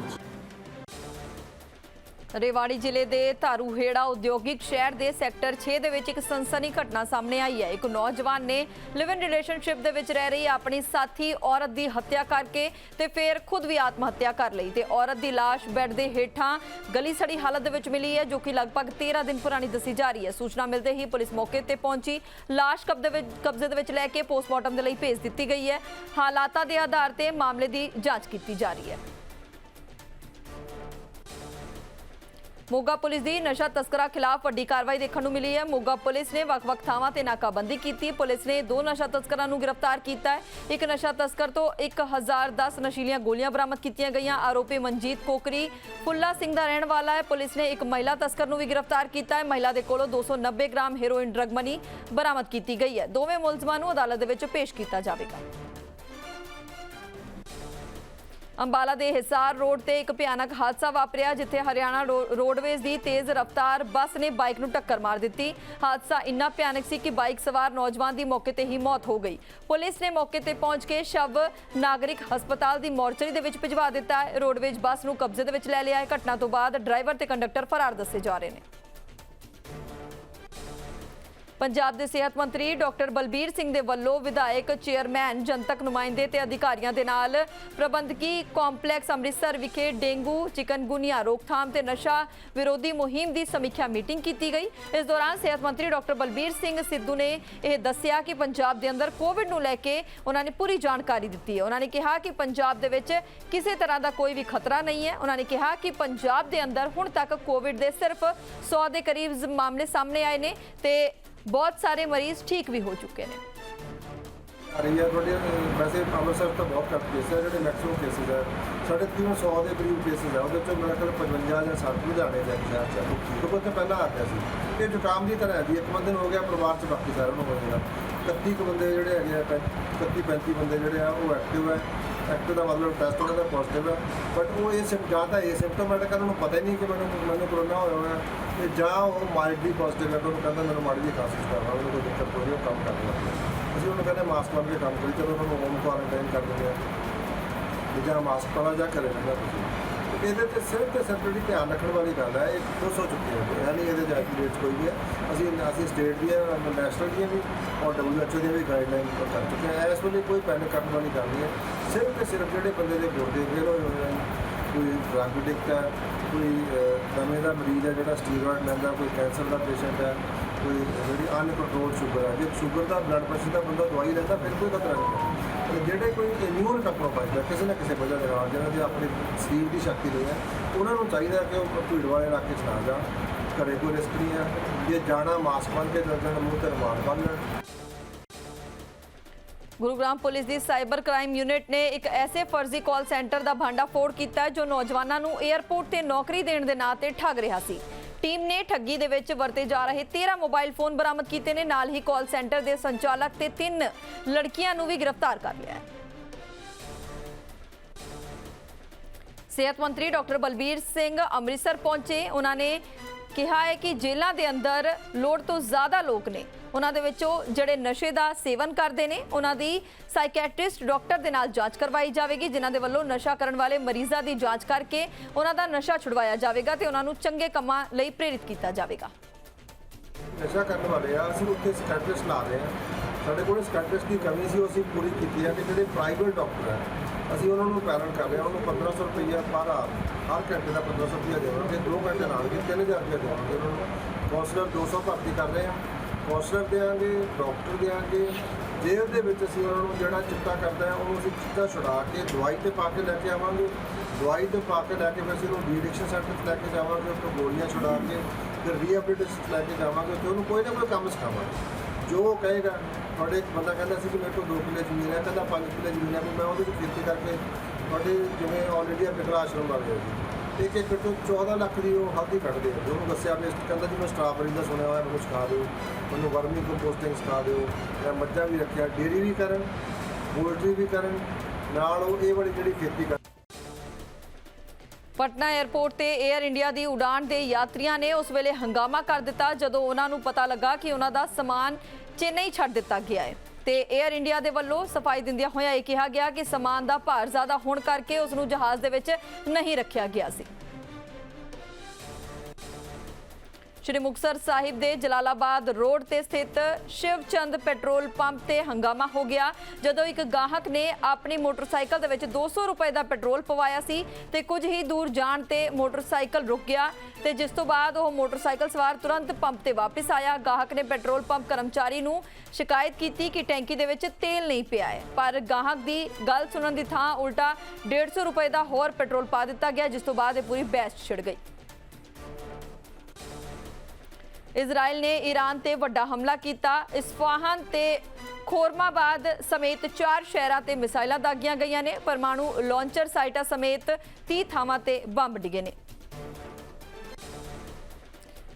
ਰੇਵਾੜੀ ਜ਼ਿਲ੍ਹੇ ਦੇ ਧਾਰੂਹੇੜਾ ਉਦਯੋਗਿਕ ਸ਼ਹਿਰ ਦੇ ਸੈਕਟਰ 6 ਦੇ ਵਿੱਚ ਇੱਕ ਸਨਸਨੀ ਘਟਨਾ ਸਾਹਮਣੇ ਆਈ ਹੈ। ਇੱਕ ਨੌਜਵਾਨ ਨੇ ਲਿਵ ਇਨ ਰਿਲੇਸ਼ਨਸ਼ਿਪ ਦੇ ਵਿੱਚ ਰਹਿ ਰਹੀ ਆਪਣੀ ਸਾਥੀ ਔਰਤ ਦੀ ਹੱਤਿਆ ਕਰਕੇ ਤੇ ਫਿਰ ਖੁਦ ਵੀ ਆਤਮ ਹੱਤਿਆ ਕਰ ਲਈ ਤੇ ਔਰਤ ਦੀ ਲਾਸ਼ ਬੈੱਡ ਦੇ ਹੇਠਾਂ ਗਲੀ ਸੜੀ ਹਾਲਤ ਦੇ ਵਿੱਚ ਮਿਲੀ ਹੈ, ਜੋ ਕਿ ਲਗਭਗ 13 ਦਿਨ ਪੁਰਾਣੀ ਦੱਸੀ ਜਾ ਰਹੀ ਹੈ। ਸੂਚਨਾ ਮਿਲਦੇ ਹੀ ਪੁਲਿਸ ਮੌਕੇ ਤੇ ਪਹੁੰਚੀ। ਲਾਸ਼ ਕਬਜ਼ੇ ਵਿੱਚ, ਕਬਜ਼ੇ ਦੇ ਵਿੱਚ ਲੈ ਕੇ ਪੋਸਟਮਾਰਟਮ ਦੇ ਲਈ ਭੇਜ ਦਿੱਤੀ ਗਈ ਹੈ। ਹਾਲਾਤਾਂ ਦੇ ਆਧਾਰ ਤੇ ਮਾਮਲੇ ਦੀ ਜਾਂਚ ਕੀਤੀ ਜਾ ਰਹੀ ਹੈ। ਮੋਗਾ ਪੁਲਿਸ ਦੀ ਨਸ਼ਾ ਤਸਕਰਾਂ ਖਿਲਾਫ ਵੱਡੀ ਕਾਰਵਾਈ ਦੇਖਣ ਨੂੰ ਮਿਲੀ ਹੈ। ਮੋਗਾ ਪੁਲਿਸ ਨੇ ਵੱਖ-ਵੱਖ ਥਾਵਾਂ ਤੇ ਨਾਕਾਬੰਦੀ ਕੀਤੀ। ਹੈ ਪੁਲਿਸ ਨੇ ਦੋ ਨਸ਼ਾ ਤਸਕਰਾਂ ਨੂੰ ਗ੍ਰਿਫਤਾਰ ਕੀਤਾ ਹੈ। ਇੱਕ ਨਸ਼ਾ ਤਸਕਰ ਤੋਂ 1010 ਨਸ਼ੀਲੀਆਂ ਗੋਲੀਆਂ ਬਰਾਮਦ ਕੀਤੀਆਂ ਗਈਆਂ। ਆਰੋਪੀ ਮਨਜੀਤ ਕੋਕਰੀ ਫੁੱਲਾ ਸਿੰਘ ਦਾ ਰਹਿਣ ਵਾਲਾ ਹੈ। ਪੁਲਿਸ ਨੇ ਇੱਕ ਮਹਿਲਾ ਤਸਕਰ ਨੂੰ ਵੀ ਗ੍ਰਿਫਤਾਰ ਕੀਤਾ ਹੈ। ਮਹਿਲਾ ਦੇ ਕੋਲੋਂ 290 ਗ੍ਰਾਮ ਹੈਰੋਇਨ ਡਰਗ ਮਨੀ ਬਰਾਮਦ ਕੀਤੀ ਗਈ ਹੈ। ਦੋਵੇਂ ਮੁਲਜ਼ਮਾਂ ਨੂੰ ਅਦਾਲਤ ਦੇ ਵਿੱਚ ਪੇਸ਼ ਕੀਤਾ ਜਾਵੇਗਾ। ਅੰਬਾਲਾ ਦੇ ਹਿਸਾਰ ਰੋਡ ਤੇ ਇੱਕ ਭਿਆਨਕ ਹਾਦਸਾ ਵਾਪਰਿਆ, ਜਿੱਥੇ ਹਰਿਆਣਾ ਰੋ- ਰੋਡਵੇਜ਼ ਦੀ ਤੇਜ਼ ਰਫ਼ਤਾਰ ਬੱਸ ਨੇ ਬਾਈਕ ਨੂੰ ਟੱਕਰ ਮਾਰ ਦਿੱਤੀ। ਹਾਦਸਾ ਇੰਨਾ ਭਿਆਨਕ ਸੀ ਕਿ ਬਾਈਕ ਸਵਾਰ ਨੌਜਵਾਨ ਦੀ ਮੌਕੇ ਤੇ ਹੀ ਮੌਤ ਹੋ ਗਈ। ਪੁਲਿਸ ਨੇ ਮੌਕੇ ਤੇ ਪਹੁੰਚ ਕੇ ਸ਼ਵ ਨਾਗਰਿਕ ਹਸਪਤਾਲ ਦੀ ਮੋਰਚਰੀ ਦੇ ਵਿੱਚ ਭਿਜਵਾ ਦਿੱਤਾ। ਹੈ ਰੋਡਵੇਜ਼ ਬੱਸ ਨੂੰ ਕਬਜ਼ੇ ਦੇ ਵਿੱਚ ਲੈ ਲਿਆ। ਹੈ ਘਟਨਾ ਤੋਂ ਬਾਅਦ ਡਰਾਈਵਰ ਤੇ ਕੰਡਕਟਰ ਫਰਾਰ ਦੱਸੇ ਜਾ ਰਹੇ ਨੇ। ਪੰਜਾਬ ਦੇ ਸਿਹਤ ਮੰਤਰੀ ਡਾਕਟਰ ਬਲਬੀਰ ਸਿੰਘ ਦੇ ਵੱਲੋਂ ਵਿਧਾਇਕ ਚੇਅਰਮੈਨ ਜਨਤਕ ਨੁਮਾਇੰਦੇ ਤੇ ਅਧਿਕਾਰੀਆਂ ਦੇ ਨਾਲ ਪ੍ਰਬੰਧਕੀ ਕੰਪਲੈਕਸ ਅੰਮ੍ਰਿਤਸਰ ਵਿਖੇ ਡੇਂਗੂ, ਚਿਕਨਗੁਨੀਆ ਰੋਕਥਾਮ ਤੇ ਨਸ਼ਾ ਵਿਰੋਧੀ ਮੁਹਿੰਮ ਦੀ ਸਮੀਖਿਆ ਮੀਟਿੰਗ ਕੀਤੀ ਗਈ। ਇਸ ਦੌਰਾਨ ਸਿਹਤ ਮੰਤਰੀ ਡਾਕਟਰ ਬਲਬੀਰ ਸਿੰਘ ਸਿੱਧੂ ਨੇ ਇਹ ਦੱਸਿਆ ਕਿ ਪੰਜਾਬ ਦੇ ਅੰਦਰ ਕੋਵਿਡ ਨੂੰ ਲੈ ਕੇ ਉਹਨਾਂ ਨੇ ਪੂਰੀ ਜਾਣਕਾਰੀ ਦਿੱਤੀ ਹੈ। ਉਹਨਾਂ ਨੇ ਕਿਹਾ ਕਿ ਪੰਜਾਬ ਦੇ ਵਿੱਚ ਕਿਸੇ ਤਰ੍ਹਾਂ ਦਾ ਕੋਈ ਵੀ ਖਤਰਾ ਨਹੀਂ ਹੈ। ਉਹਨਾਂ ਨੇ ਕਿਹਾ ਕਿ ਪੰਜਾਬ ਦੇ ਅੰਦਰ ਹੁਣ ਤੱਕ ਕੋਵਿਡ ਦੇ ਸਿਰਫ 100 ਦੇ ਕਰੀਬ ਮਾਮਲੇ ਸਾਹਮਣੇ ਆਏ ਨੇ ਤੇ ਬਹੁਤ ਸਾਰੇ ਮਰੀਜ਼ ਠੀਕ ਵੀ ਹੋ ਚੁੱਕੇ ਨੇ। ਆ ਰਹੀ ਹੈ ਤੁਹਾਡੇ ਵੈਸੇ ਅੰਮ੍ਰਿਤਸਰ ਤਾਂ ਬਹੁਤ ਘੱਟ ਕੇਸ ਹੈ ਜਿਹੜੇ ਮੈਕਸਿਮਮ ਕੇਸਿਸ ਹੈ ਸਾਡੇ ਤਕਰੀਬਨ 100 ਦੇ ਕਰੀਬ ਕੇਸਿਸ ਹੈ ਉਹਦੇ ਚੋਂ ਮੇਰੇ ਖਿਆਲ 55 ਜਾਂ 60 ਲੁਧਿਆਣੇ ਦੇ ਸ਼ਹਿਰ ਚ ਕਿਉਂਕਿ ਉੱਥੇ ਪਹਿਲਾਂ ਆ ਗਿਆ ਸੀ। ਇਹ ਜ਼ੁਕਾਮ ਦੀ ਤਰ੍ਹਾਂ ਹੈ ਜੀ, ਇੱਕ ਬੰਦੇ ਨੂੰ ਹੋ ਗਿਆ ਪਰਿਵਾਰ ਚ ਬਾਕੀ ਸਾਰਿਆਂ ਨੂੰ ਹੋ ਜਾਏਗਾ 31 ਕੁ ਬੰਦੇ ਜਿਹੜੇ ਹੈਗੇ ਆ 31 35 ਬੰਦੇ ਜਿਹੜੇ ਆ, ਉਹ ਐਕਟਿਵ ਹੈ ਐਕਟ ਦਾ ਮਤਲਬ ਟੈਸਟ ਉਹਨਾਂ ਦਾ ਪੋਜ਼ਿਟਿਵ ਹੈ ਬਟ ਉਹ ਇਹ ਸਿਮ ਜਾਂ ਤਾਂ ਇਹ ਸਿੰਪਟੋਮੈਟਿਕ ਉਹਨਾਂ ਨੂੰ ਪਤਾ ਹੀ ਨਹੀਂ ਕਿ ਮੈਨੂੰ ਮੈਨੂੰ ਕਰੋਨਾ ਹੋਇਆ ਹੋਇਆ। ਤੇ ਜਾਂ ਉਹ ਮਾਈਲਡਲੀ ਪੋਜ਼ਿਟਿਵ ਹੈ ਤੇ ਉਹਨੂੰ ਕਹਿੰਦਾ ਮੈਨੂੰ ਮਾੜੀ ਜਿਹੀ ਖਾਂਸੀ ਕਰ ਰਹਾ ਉਹਨੂੰ ਕੋਈ ਦਿੱਕਤ ਹੋ ਰਹੀ ਉਹ ਕੰਮ ਕਰ ਰਿਹਾ। ਅਸੀਂ ਉਹਨੂੰ ਕਹਿੰਦੇ ਮਾਸਕ ਲਾ ਕੇ ਕੰਮ ਕਰੀ, ਚਲੋ ਉਹਨਾਂ ਨੂੰ ਹੋਮ ਕੁਆਰੰਟਾਈਨ ਕਰ ਦਿੰਦੇ ਆ। ਤੇ ਜਾਂ ਮਾਸਕ ਵਾਲਾ ਜਾਂ ਘਰੇ ਰਹਿੰਦਾ ਤੁਸੀਂ। ਇਹਦੇ ਤੇ ਸਿਰਫ ਤੇ ਸਿਰਫ ਜਿਹੜੀ ਧਿਆਨ ਰੱਖਣ ਵਾਲੀ ਗੱਲ ਹੈ ਇਹ 200 ਚੁੱਕੇ ਹੋ ਗਏ ਯਾਨੀ ਇਹਦੇ ਜਾਇਜ਼ ਰੇਟ ਕੋਈ ਵੀ ਹੈ ਅਸੀਂ ਅਸੀਂ ਸਟੇਟ ਦੀਆਂ ਨੈਸ਼ਨਲ ਦੀਆਂ ਵੀ, ਔਰ ਡਬਲਯੂਐਚਓ ਦੀਆਂ ਵੀ ਗਾਈਡਲਾਈਨ ਕਰ ਚੁੱਕੇ ਹਾਂ ਇਸ ਵੇਲੇ ਕੋਈ ਪੈਨਿਕ ਕਰਨ ਵਾਲੀ ਗੱਲ ਨਹੀਂ ਹੈ ਸਿਰਫ ਤੇ ਸਿਰਫ ਜਿਹੜੇ ਬੰਦੇ ਦੇ ਗੁਰਦੇ ਫੇਲ ਹੋਏ ਹੋਏ ਨੇ ਕੋਈ ਡਰੱਗ ਐਡਿਕਟ ਹੈ ਕੋਈ ਅਹ, ਦਮੇ ਦਾ ਮਰੀਜ਼ ਹੈ ਜਿਹੜਾ ਸਟੀਰੋਇਡ ਲੈਂਦਾ ਕੋਈ ਕੈਂਸਰ ਦਾ ਪੇਸ਼ੈਂਟ ਹੈ ਕੋਈ ਜਿਹੜੀ ਅਨਕੰਟਰੋਲ ਸ਼ੂਗਰ ਹੈ ਜੇ ਸ਼ੂਗਰ ਦਾ ਬਲੱਡ ਪ੍ਰੈਸ਼ਰ ਦਾ ਬੰਦਾ ਦਵਾਈ ਲੈਂਦਾ ਫਿਰ ਕੋਈ ਖਤਰਾ ਨਹੀਂ ਹੈ। ਤੇ ਜਿਹੜੇ ਕੋਈ ਇਮਿਊਨ ਕੰਪਰੋਮਾਈਜ਼ ਹੈ ਕਿਸੇ ਨਾ ਕਿਸੇ ਵਜ੍ਹਾ ਦੇ ਨਾਲ ਜਿਹਨਾਂ ਦੀ ਆਪਣੀ ਸਰੀਰ ਦੀ ਸ਼ਕਤੀ ਨਹੀਂ ਹੈ ਉਹਨਾਂ ਨੂੰ ਚਾਹੀਦਾ ਕਿ ਉਹ ਭੀੜ ਵਾਲੇ ਇਲਾਕੇ 'ਚ ਨਾ ਜਾਣ ਘਰੇ ਕੋਈ ਰਿਸਕ ਨਹੀਂ ਹੈ। ਜੇ ਜਾਣਾ ਮਾਸਕ ਬੰਨ੍ਹ ਕੇ ਚੱਲ ਜਾਣ ਮੂੰਹ ਤੇ ਰੁਮਾਲ ਬੰਨ੍ਹ ਲੈਣ। ਗੁਰੂਗ੍ਰਾਮ ਪੁਲਿਸ ਦੀ ਸਾਈਬਰ ਕ੍ਰਾਈਮ ਯੂਨਿਟ ਨੇ ਇੱਕ ਐਸੇ ਫਰਜ਼ੀ ਕਾਲ ਸੈਂਟਰ ਦਾ ਭਾਂਡਾਫੋੜ ਕੀਤਾ ਜੋ ਨੌਜਵਾਨਾਂ ਨੂੰ 에ਅਰਪੋਰਟ ਤੇ ਨੌਕਰੀ ਦੇਣ ਦੇ ਨਾਂ ਤੇ ਠੱਗ ਰਿਹਾ ਸੀ। ਟੀਮ ਨੇ ਠੱਗੀ ਦੇ ਵਿੱਚ ਵਰਤੇ ਜਾ ਰਹੇ 13 ਮੋਬਾਈਲ ਫੋਨ ਬਰਾਮਦ ਕੀਤੇ ਨੇ। ਨਾਲ ਹੀ ਕਾਲ ਸੈਂਟਰ ਦੇ ਸੰਚਾਲਕ ਤੇ ਤਿੰਨ ਲੜਕੀਆਂ ਨੂੰ ਵੀ ਗ੍ਰਿਫਤਾਰ ਕਰ ਲਿਆ ਹੈ। ਸਿਹਤ ਮੰਤਰੀ ਡਾਕਟਰ ਬਲਬੀਰ ਸਿੰਘ ਅੰਮ੍ਰਿਤਸਰ ਪਹੁੰਚੇ। ਉਹਨਾਂ ਨੇ ਕਿਹਾ ਹੈ ਕਿ ਜੇਲ੍ਹਾਂ ਦੇ ਅੰਦਰ ਲੋੜ ਤੋਂ ਜ਼ਿਆਦਾ ਲੋਕ ਨੇ। ਉਹਨਾਂ ਦੇ ਵਿੱਚੋਂ ਜਿਹੜੇ ਨਸ਼ੇ ਦਾ ਸੇਵਨ ਕਰਦੇ ਨੇ ਉਹਨਾਂ ਦੀ ਸਾਈਕੈਟ੍ਰਿਸਟ ਡਾਕਟਰ ਦੇ ਨਾਲ ਜਾਂਚ ਕਰਵਾਈ ਜਾਵੇਗੀ ਜਿਨ੍ਹਾਂ ਦੇ ਵੱਲੋਂ ਨਸ਼ਾ ਕਰਨ ਵਾਲੇ ਮਰੀਜ਼ਾਂ ਦੀ ਜਾਂਚ ਕਰਕੇ ਉਹਨਾਂ ਦਾ ਨਸ਼ਾ ਛੁਡਵਾਇਆ ਜਾਵੇਗਾ ਤੇ ਉਹਨਾਂ ਨੂੰ ਚੰਗੇ ਕੰਮਾਂ ਲਈ ਪ੍ਰੇਰਿਤ ਕੀਤਾ ਜਾਵੇਗਾ। ਨਸ਼ਾ ਕਰਨ ਵਾਲੇ ਆ ਅਸੀਂ ਉੱਥੇ ਸਕਾਟਰਿਸਟ ਲਾ ਰਹੇ ਹਾਂ ਸਾਡੇ ਕੋਲ ਸਕਾਟਰਿਸਟ ਦੀ ਕਮੀ ਸੀ ਉਹ ਅਸੀਂ ਪੂਰੀ ਕੀਤੀ ਹੈ ਕਿ ਜਿਹੜੇ ਪ੍ਰਾਈਵੇਟ ਡਾਕਟਰ ਹੈ ਅਸੀਂ ਉਹਨਾਂ ਨੂੰ ਪੈਰਲ ਕਰ ਰਹੇ ਹਾਂ ਉਹਨਾਂ ਉਹਨੂੰ 1500 ਰੁਪਈਆ ਪਰ hour, ਹਰ ਘੰਟੇ ਦਾ 1500 ਰੁਪਈਆ ਦੇਵਾਂਗੇ 2 ਘੰਟੇ ਲਾਉਣਗੇ 3000 ਰੁਪਈਆ ਦੇਵਾਂਗੇ ਉਹਨਾਂ ਨੂੰ। ਕਾਉਂਸਲਰ 200 ਭਰਤੀ ਕਰ ਰਹੇ ਹਾਂ ਕਾਉਂਸਲਰ ਦੇਵਾਂਗੇ ਡਾਕਟਰ ਦੇਵਾਂਗੇ ਜੇਲ੍ਹ ਦੇ ਵਿੱਚ ਅਸੀਂ ਉਹਨਾਂ ਨੂੰ ਜਿਹੜਾ ਚਿੱਟਾ ਕਰਦਾ ਹੈ, ਉਹਨੂੰ ਅਸੀਂ ਚਿੱਟਾ ਛੁਡਾ ਕੇ ਦਵਾਈ ਤੇ ਪਾ ਕੇ ਲੈ ਕੇ ਆਵਾਂਗੇ। ਦਵਾਈ ਤੇ ਪਾ ਕੇ ਲੈ ਕੇ ਫਿਰ ਅਸੀਂ ਉਹਨੂੰ ਡੀਡਿਕਸ਼ਨ ਸੈਂਟਰ 'ਚ ਲੈ ਕੇ ਜਾਵਾਂਗੇ, ਉੱਥੋਂ ਗੋਲੀਆਂ ਛੁਡਾ ਕੇ ਫਿਰ ਰੀਹੈਬਿਲਿਟੇਸ਼ਨ 'ਚ ਲੈ ਕੇ ਜਾਵਾਂਗੇ ਤੇ ਉਹਨੂੰ ਕੋਈ ਨਾ ਕੋਈ ਕੰਮ ਸਿਖਾਵਾਂਗੇ। ਜੋ ਉਹ ਕਹੇਗਾ, ਤੁਹਾਡੇ ਇੱਕ ਬੰਦਾ ਕਹਿੰਦਾ ਸੀ ਕਿ ਮੇਰੇ ਕੋਲ 2 ਕਿੱਲੇ ਜ਼ਮੀਨ ਹੈ, ਕਹਿੰਦਾ 5 ਕਿੱਲੇ ਜ਼ਮੀਨ ਹੈ, ਵੀ ਮੈਂ ਉਹਦੇ 'ਚ ਖੇਤੀ ਕਰਕੇ ਤੁਹਾਡੇ ਜਿਵੇਂ ਆਲਰੇਡੀ ਆ ਪਿਛਲਾ ਆਸ਼ਰਮ ਬਣ ਗਿਆ ਜੀ ਇੱਕ ਤੋਂ 14 ਲੱਖ ਦੀ ਉਹ ਹਲਦੀ ਕੱਢਦੇ ਆ। ਉਹਨੂੰ ਦੱਸਿਆ ਵੀ ਕਹਿੰਦਾ ਜੀ ਮੈਂ ਸਟ੍ਰਾਬੇਰੀ ਦਾ ਸੁਣਿਆ ਹੋਇਆ, ਮੈਨੂੰ ਸਿਖਾ ਦਿਓ। ਮੈਨੂੰ ਵਰਮੀ ਕੰਪੋਸਟਿੰਗ ਸਿਖਾ ਦਿਓ। ਮੈਂ ਮੱਝਾਂ ਵੀ ਰੱਖਿਆ ਡੇਅਰੀ ਵੀ ਕਰਨ, ਪੋਲਟਰੀ ਵੀ ਕਰਨ, ਨਾਲ ਉਹ ਇਹ ਵਾਲੀ ਜਿਹੜੀ ਖੇਤੀ ਕਰ ਪਟਨਾ 에ਅਰਪੋਰਟ ਤੇ 에ਅਰ ਇੰਡੀਆ ਦੀ ਉਡਾਣ ਦੇ ਯਾਤਰੀਆਂ ਨੇ ਉਸ ਵੇਲੇ ਹੰਗਾਮਾ ਕਰ ਦਿੱਤਾ, ਜਦੋਂ ਉਹਨਾਂ ਨੂੰ ਪਤਾ ਲੱਗਾ ਕਿ ਉਹਨਾਂ ਦਾ ਸਮਾਨ ਚੇਨਈ ਛੱਡ ਦਿੱਤਾ ਗਿਆ ਹੈ। ਤੇ 에ਅਰ ਇੰਡੀਆ ਦੇ ਵੱਲੋਂ ਸਫ਼ਾਈ ਦਿੰਦਿਆਂ ਹੋਇਆਂ ਇਹ ਕਿਹਾ ਗਿਆ ਕਿ ਸਮਾਨ ਦਾ ਭਾਰ ਜ਼ਿਆਦਾ ਹੋਣ ਕਰਕੇ ਉਸ ਨੂੰ ਜਹਾਜ਼ ਦੇ ਵਿੱਚ ਨਹੀਂ ਰੱਖਿਆ ਗਿਆ ਸੀ। ਸ਼੍ਰੀ ਮੁਕਤਸਰ ਸਾਹਿਬ ਦੇ ਜਲਾਲਾਬਾਦ ਰੋਡ ਤੇ ਸਥਿਤ ਸ਼ਿਵਚੰਦ ਪੈਟਰੋਲ ਪੰਪ ਤੇ ਹੰਗਾਮਾ ਹੋ ਗਿਆ, ਜਦੋਂ ਇੱਕ ਗਾਹਕ ਨੇ ਆਪਣੀ ਮੋਟਰਸਾਈਕਲ ਦੇ ਵਿੱਚ 200 ਰੁਪਏ ਦਾ ਪੈਟਰੋਲ ਪਵਾਇਆ ਸੀ ਤੇ ਕੁਝ ਹੀ ਦੂਰ ਜਾਣ ਤੇ ਮੋਟਰਸਾਈਕਲ ਰੁਕ ਗਿਆ ਤੇ ਜਿਸ ਤੋਂ ਬਾਅਦ ਉਹ ਮੋਟਰਸਾਈਕਲ ਸਵਾਰ ਤੁਰੰਤ ਪੰਪ ਤੇ ਵਾਪਸ ਆਇਆ। ਗਾਹਕ ਨੇ ਪੈਟਰੋਲ ਪੰਪ ਕਰਮਚਾਰੀ ਨੂੰ ਸ਼ਿਕਾਇਤ ਕੀਤੀ ਕਿ ਟੈਂਕੀ ਦੇ ਵਿੱਚ ਤੇਲ ਨਹੀਂ ਪਿਆ ਹੈ, ਪਰ ਗਾਹਕ ਦੀ ਗੱਲ ਸੁਣਨ ਦੀ ਥਾਂ ਉਲਟਾ 150 ਰੁਪਏ ਦਾ ਹੋਰ ਪੈਟਰੋਲ ਪਾ ਦਿੱਤਾ ਗਿਆ, ਜਿਸ ਤੋਂ ਬਾਅਦ ਇਹ ਪੂਰੀ ਬਹਿਸ ਛਿੜ ਗਈ। ਇਜ਼ਰਾਈਲ ਨੇ ਈਰਾਨ ਤੇ ਵੱਡਾ ਹਮਲਾ ਕੀਤਾ। ਇਸਫਾਹਾਨ ਤੇ ਖੋਰਮਾਬਾਦ ਸਮੇਤ ਚਾਰ ਸ਼ਹਿਰਾਂ ਤੇ ਮਿਸਾਈਲਾਂ ਦਾਗੀਆਂ ਗਈਆਂ ਨੇ। ਪਰਮਾਣੂ ਲਾਂਚਰ ਸਾਈਟਾਂ ਸਮੇਤ 30 ਥਾਵਾਂ ਤੇ ਬੰਬ ਡਿੱਗੇ ਨੇ।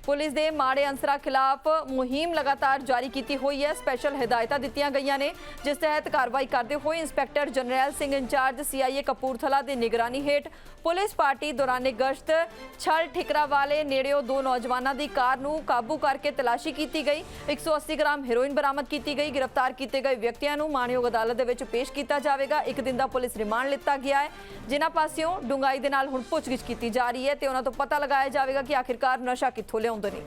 ਪੁਲਿਸ ਦੇ ਮਾੜੇ ਅੰਸਰਾਂ ਖਿਲਾਫ ਮੁਹਿੰਮ ਲਗਾਤਾਰ ਜਾਰੀ ਕੀਤੀ ਹੋਈ ਹੈ। ਸਪੈਸ਼ਲ ਹਦਾਇਤਾਂ ਦਿੱਤੀਆਂ ਗਈਆਂ ਨੇ, ਜਿਸ ਤਹਿਤ ਕਾਰਵਾਈ ਕਰਦੇ ਹੋਏ inspector general Singh incharge, CIA Kapurthala ਦੀ ਨਿਗਰਾਨੀ ਹੇਠ ਪੁਲਿਸ ਪਾਰਟੀ ਦੌਰਾਨੇ ਗਸ਼ਤ ਛਲ ਠਿਕਰਾ ਵਾਲੇ ਨੇੜਿਓਂ ਦੋ ਨੌਜਵਾਨਾਂ ਦੀ ਕਾਰ ਨੂੰ ਕਾਬੂ ਕਰਕੇ ਤਲਾਸ਼ੀ ਕੀਤੀ ਗਈ। 180 ਗ੍ਰਾਮ ਹੈਰੋਇਨ ਬਰਾਮਦ ਕੀਤੀ ਗਈ। ਗ੍ਰਿਫਤਾਰ ਕੀਤੇ ਗਏ ਵਿਅਕਤੀਆਂ ਨੂੰ ਮਾਣਯੋਗ ਅਦਾਲਤ ਦੇ ਵਿੱਚ ਪੇਸ਼ ਕੀਤਾ ਜਾਵੇਗਾ। ਇੱਕ ਦਿਨ ਦਾ ਪੁਲਿਸ ਰਿਮਾਂਡ ਲਿੱਤਾ ਗਿਆ ਹੈ। ਜਿਨ੍ਹਾਂ ਪਾਸਿਓਂ ਡੂੰਘਾਈ ਦੇ ਨਾਲ ਹੁਣ ਪੁੱਛਗਿੱਛ ਕੀਤੀ ਜਾ ਰਹੀ ਹੈ ਤੇ ਉਹਨਾਂ ਤੋਂ ਪਤਾ ਲਗਾਇਆ ਜਾਵੇਗਾ ਕਿ ਆਖਿਰਕਾਰ ਨਸ਼ਾ ਕਿੱਥੋਂ ਲਿਆਉਂਦੇ ਨੇ।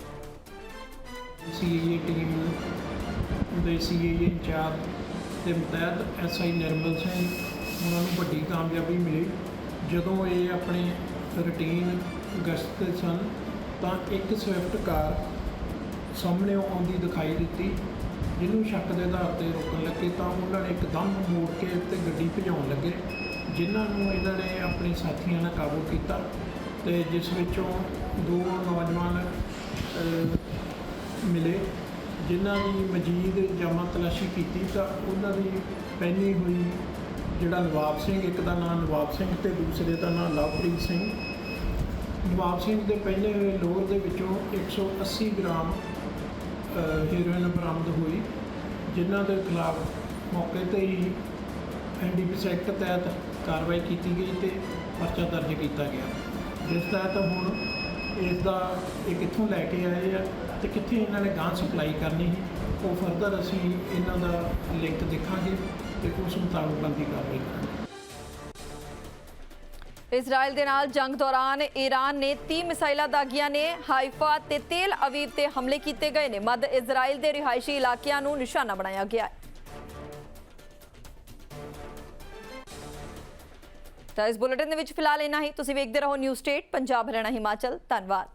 ਸੀਏਏ ਟੀਮ ਦੇ ਸੀਏਏ ਇੰਚਾਰਜ ਦੇ ਮੁਤਹਿਦ ਐਸਆਈ ਨਿਰਮਲ ਸਿੰਘ ਉਹਨਾਂ ਨੂੰ ਵੱਡੀ ਕਾਮਯਾਬੀ ਮਿਲੀ। ਜਦੋਂ ਇਹ ਆਪਣੇ ਰੂਟੀਨ ਗਸ਼ਤ ਤੇ ਸਨ, ਤਾਂ ਇੱਕ ਸਵਿਫਟ ਕਾਰ ਸਾਹਮਣੇ ਆਉਂਦੀ ਦਿਖਾਈ ਦਿੱਤੀ, ਜਿਹਨੂੰ ਸ਼ੱਕ ਦੇ ਆਧਾਰ ਤੇ ਰੋਕਣ ਲੱਗੇ ਤਾਂ ਉਹਨਾਂ ਨੇ ਇੱਕਦਮ ਮੋੜ ਕੇ ਤੇ ਗੱਡੀ ਭਜਾਉਣ ਲੱਗੇ, ਜਿਨ੍ਹਾਂ ਨੂੰ ਇਹਨਾਂ ਨੇ ਆਪਣੇ ਸਾਥੀਆਂ ਨਾਲ ਕਾਬੂ ਕੀਤਾ ਤੇ ਜਿਸ ਵਿੱਚੋਂ ਦੋ ਨੌਜਵਾਨ ਮਿਲੇ। ਜਿਨ੍ਹਾਂ ਦੀ ਮਜੀਦ ਜਾਮਾ ਤਲਾਸ਼ੀ ਕੀਤੀ, ਤਾਂ ਉਹਨਾਂ ਦੀ ਪਹਿਲੀ ਹੋਈ ਜਿਹੜਾ ਨਵਾਬ ਸਿੰਘ, ਇੱਕ ਦਾ ਨਾਮ ਨਵਾਬ ਸਿੰਘ ਤੇ ਦੂਸਰੇ ਦਾ ਨਾਮ ਲਵਪ੍ਰੀਤ ਸਿੰਘ। ਨਵਾਬ ਸਿੰਘ ਦੇ ਪਹਿਲੇ ਹੋਏ ਲੋਰ ਦੇ ਵਿੱਚੋਂ 180 ਗ੍ਰਾਮ ਹੀਰੋਇਨ ਬਰਾਮਦ ਹੋਈ, ਜਿਨ੍ਹਾਂ ਦੇ ਖਿਲਾਫ ਮੌਕੇ ਤੇ ਹੀ ਐਨਡੀਪੀਐਸ ਐਕਟ ਤਹਿਤ ਕਾਰਵਾਈ ਕੀਤੀ ਗਈ ਤੇ ਪਰਚਾ ਦਰਜ ਕੀਤਾ ਗਿਆ। ਜਿਸ ਤਹਿਤ ਹੁਣ ਇਸ ਦਾ ਇਹ ਕਿੱਥੋਂ ਲੈ ਕੇ ਆਏ ਆ ਤੇ ਕਿੱਥੇ ਇਹਨਾਂ ਨੇ ਗਾਂ ਸਪਲਾਈ ਕਰਨੀ। ਸੀ ਉਹ ਫਰਦਰ ਅਸੀਂ ਇਹਨਾਂ ਦਾ ਲਿੰਕ ਦੇਖਾਂਗੇ ਤੇ ਉਸ ਮੁਤਾਬਕ ਬੰਦੀ ਕਾਰਵਾਈ ਕਰਾਂਗੇ। ਇਜ਼ਰਾਈਲ ਦੇ ਨਾਲ ਜੰਗ ਦੌਰਾਨ ਈਰਾਨ ਨੇ 30 ਮਿਸਾਈਲਾਂ ਦਾਗੀਆਂ ਨੇ ਹਾਈਫਾ ਤੇ ਤੇਲ ਅਵੀਵ ਤੇ ਹਮਲੇ ਕੀਤੇ ਗਏ ਨੇ। ਮੱਧ ਇਜ਼ਰਾਈਲ ਦੇ ਰਿਹਾਇਸ਼ੀ ਇਲਾਕਿਆਂ ਨੂੰ ਨਿਸ਼ਾਨਾ ਬਣਾਇਆ ਗਿਆ ਹੈ। ਤਾਂ ਇਸ ਬੁਲੇਟਿਨ ਦੇ ਵਿੱਚ ਫਿਲਹਾਲ ਇੰਨਾ ਹੀ। ਤੁਸੀਂ ਵੇਖਦੇ ਰਹੋ ਨਿਊਜ਼ ਸਟੇਟ, ਪੰਜਾਬ ਹਰਿਆਣਾ, ਹਿਮਾਚਲ। ਧੰਨਵਾਦ।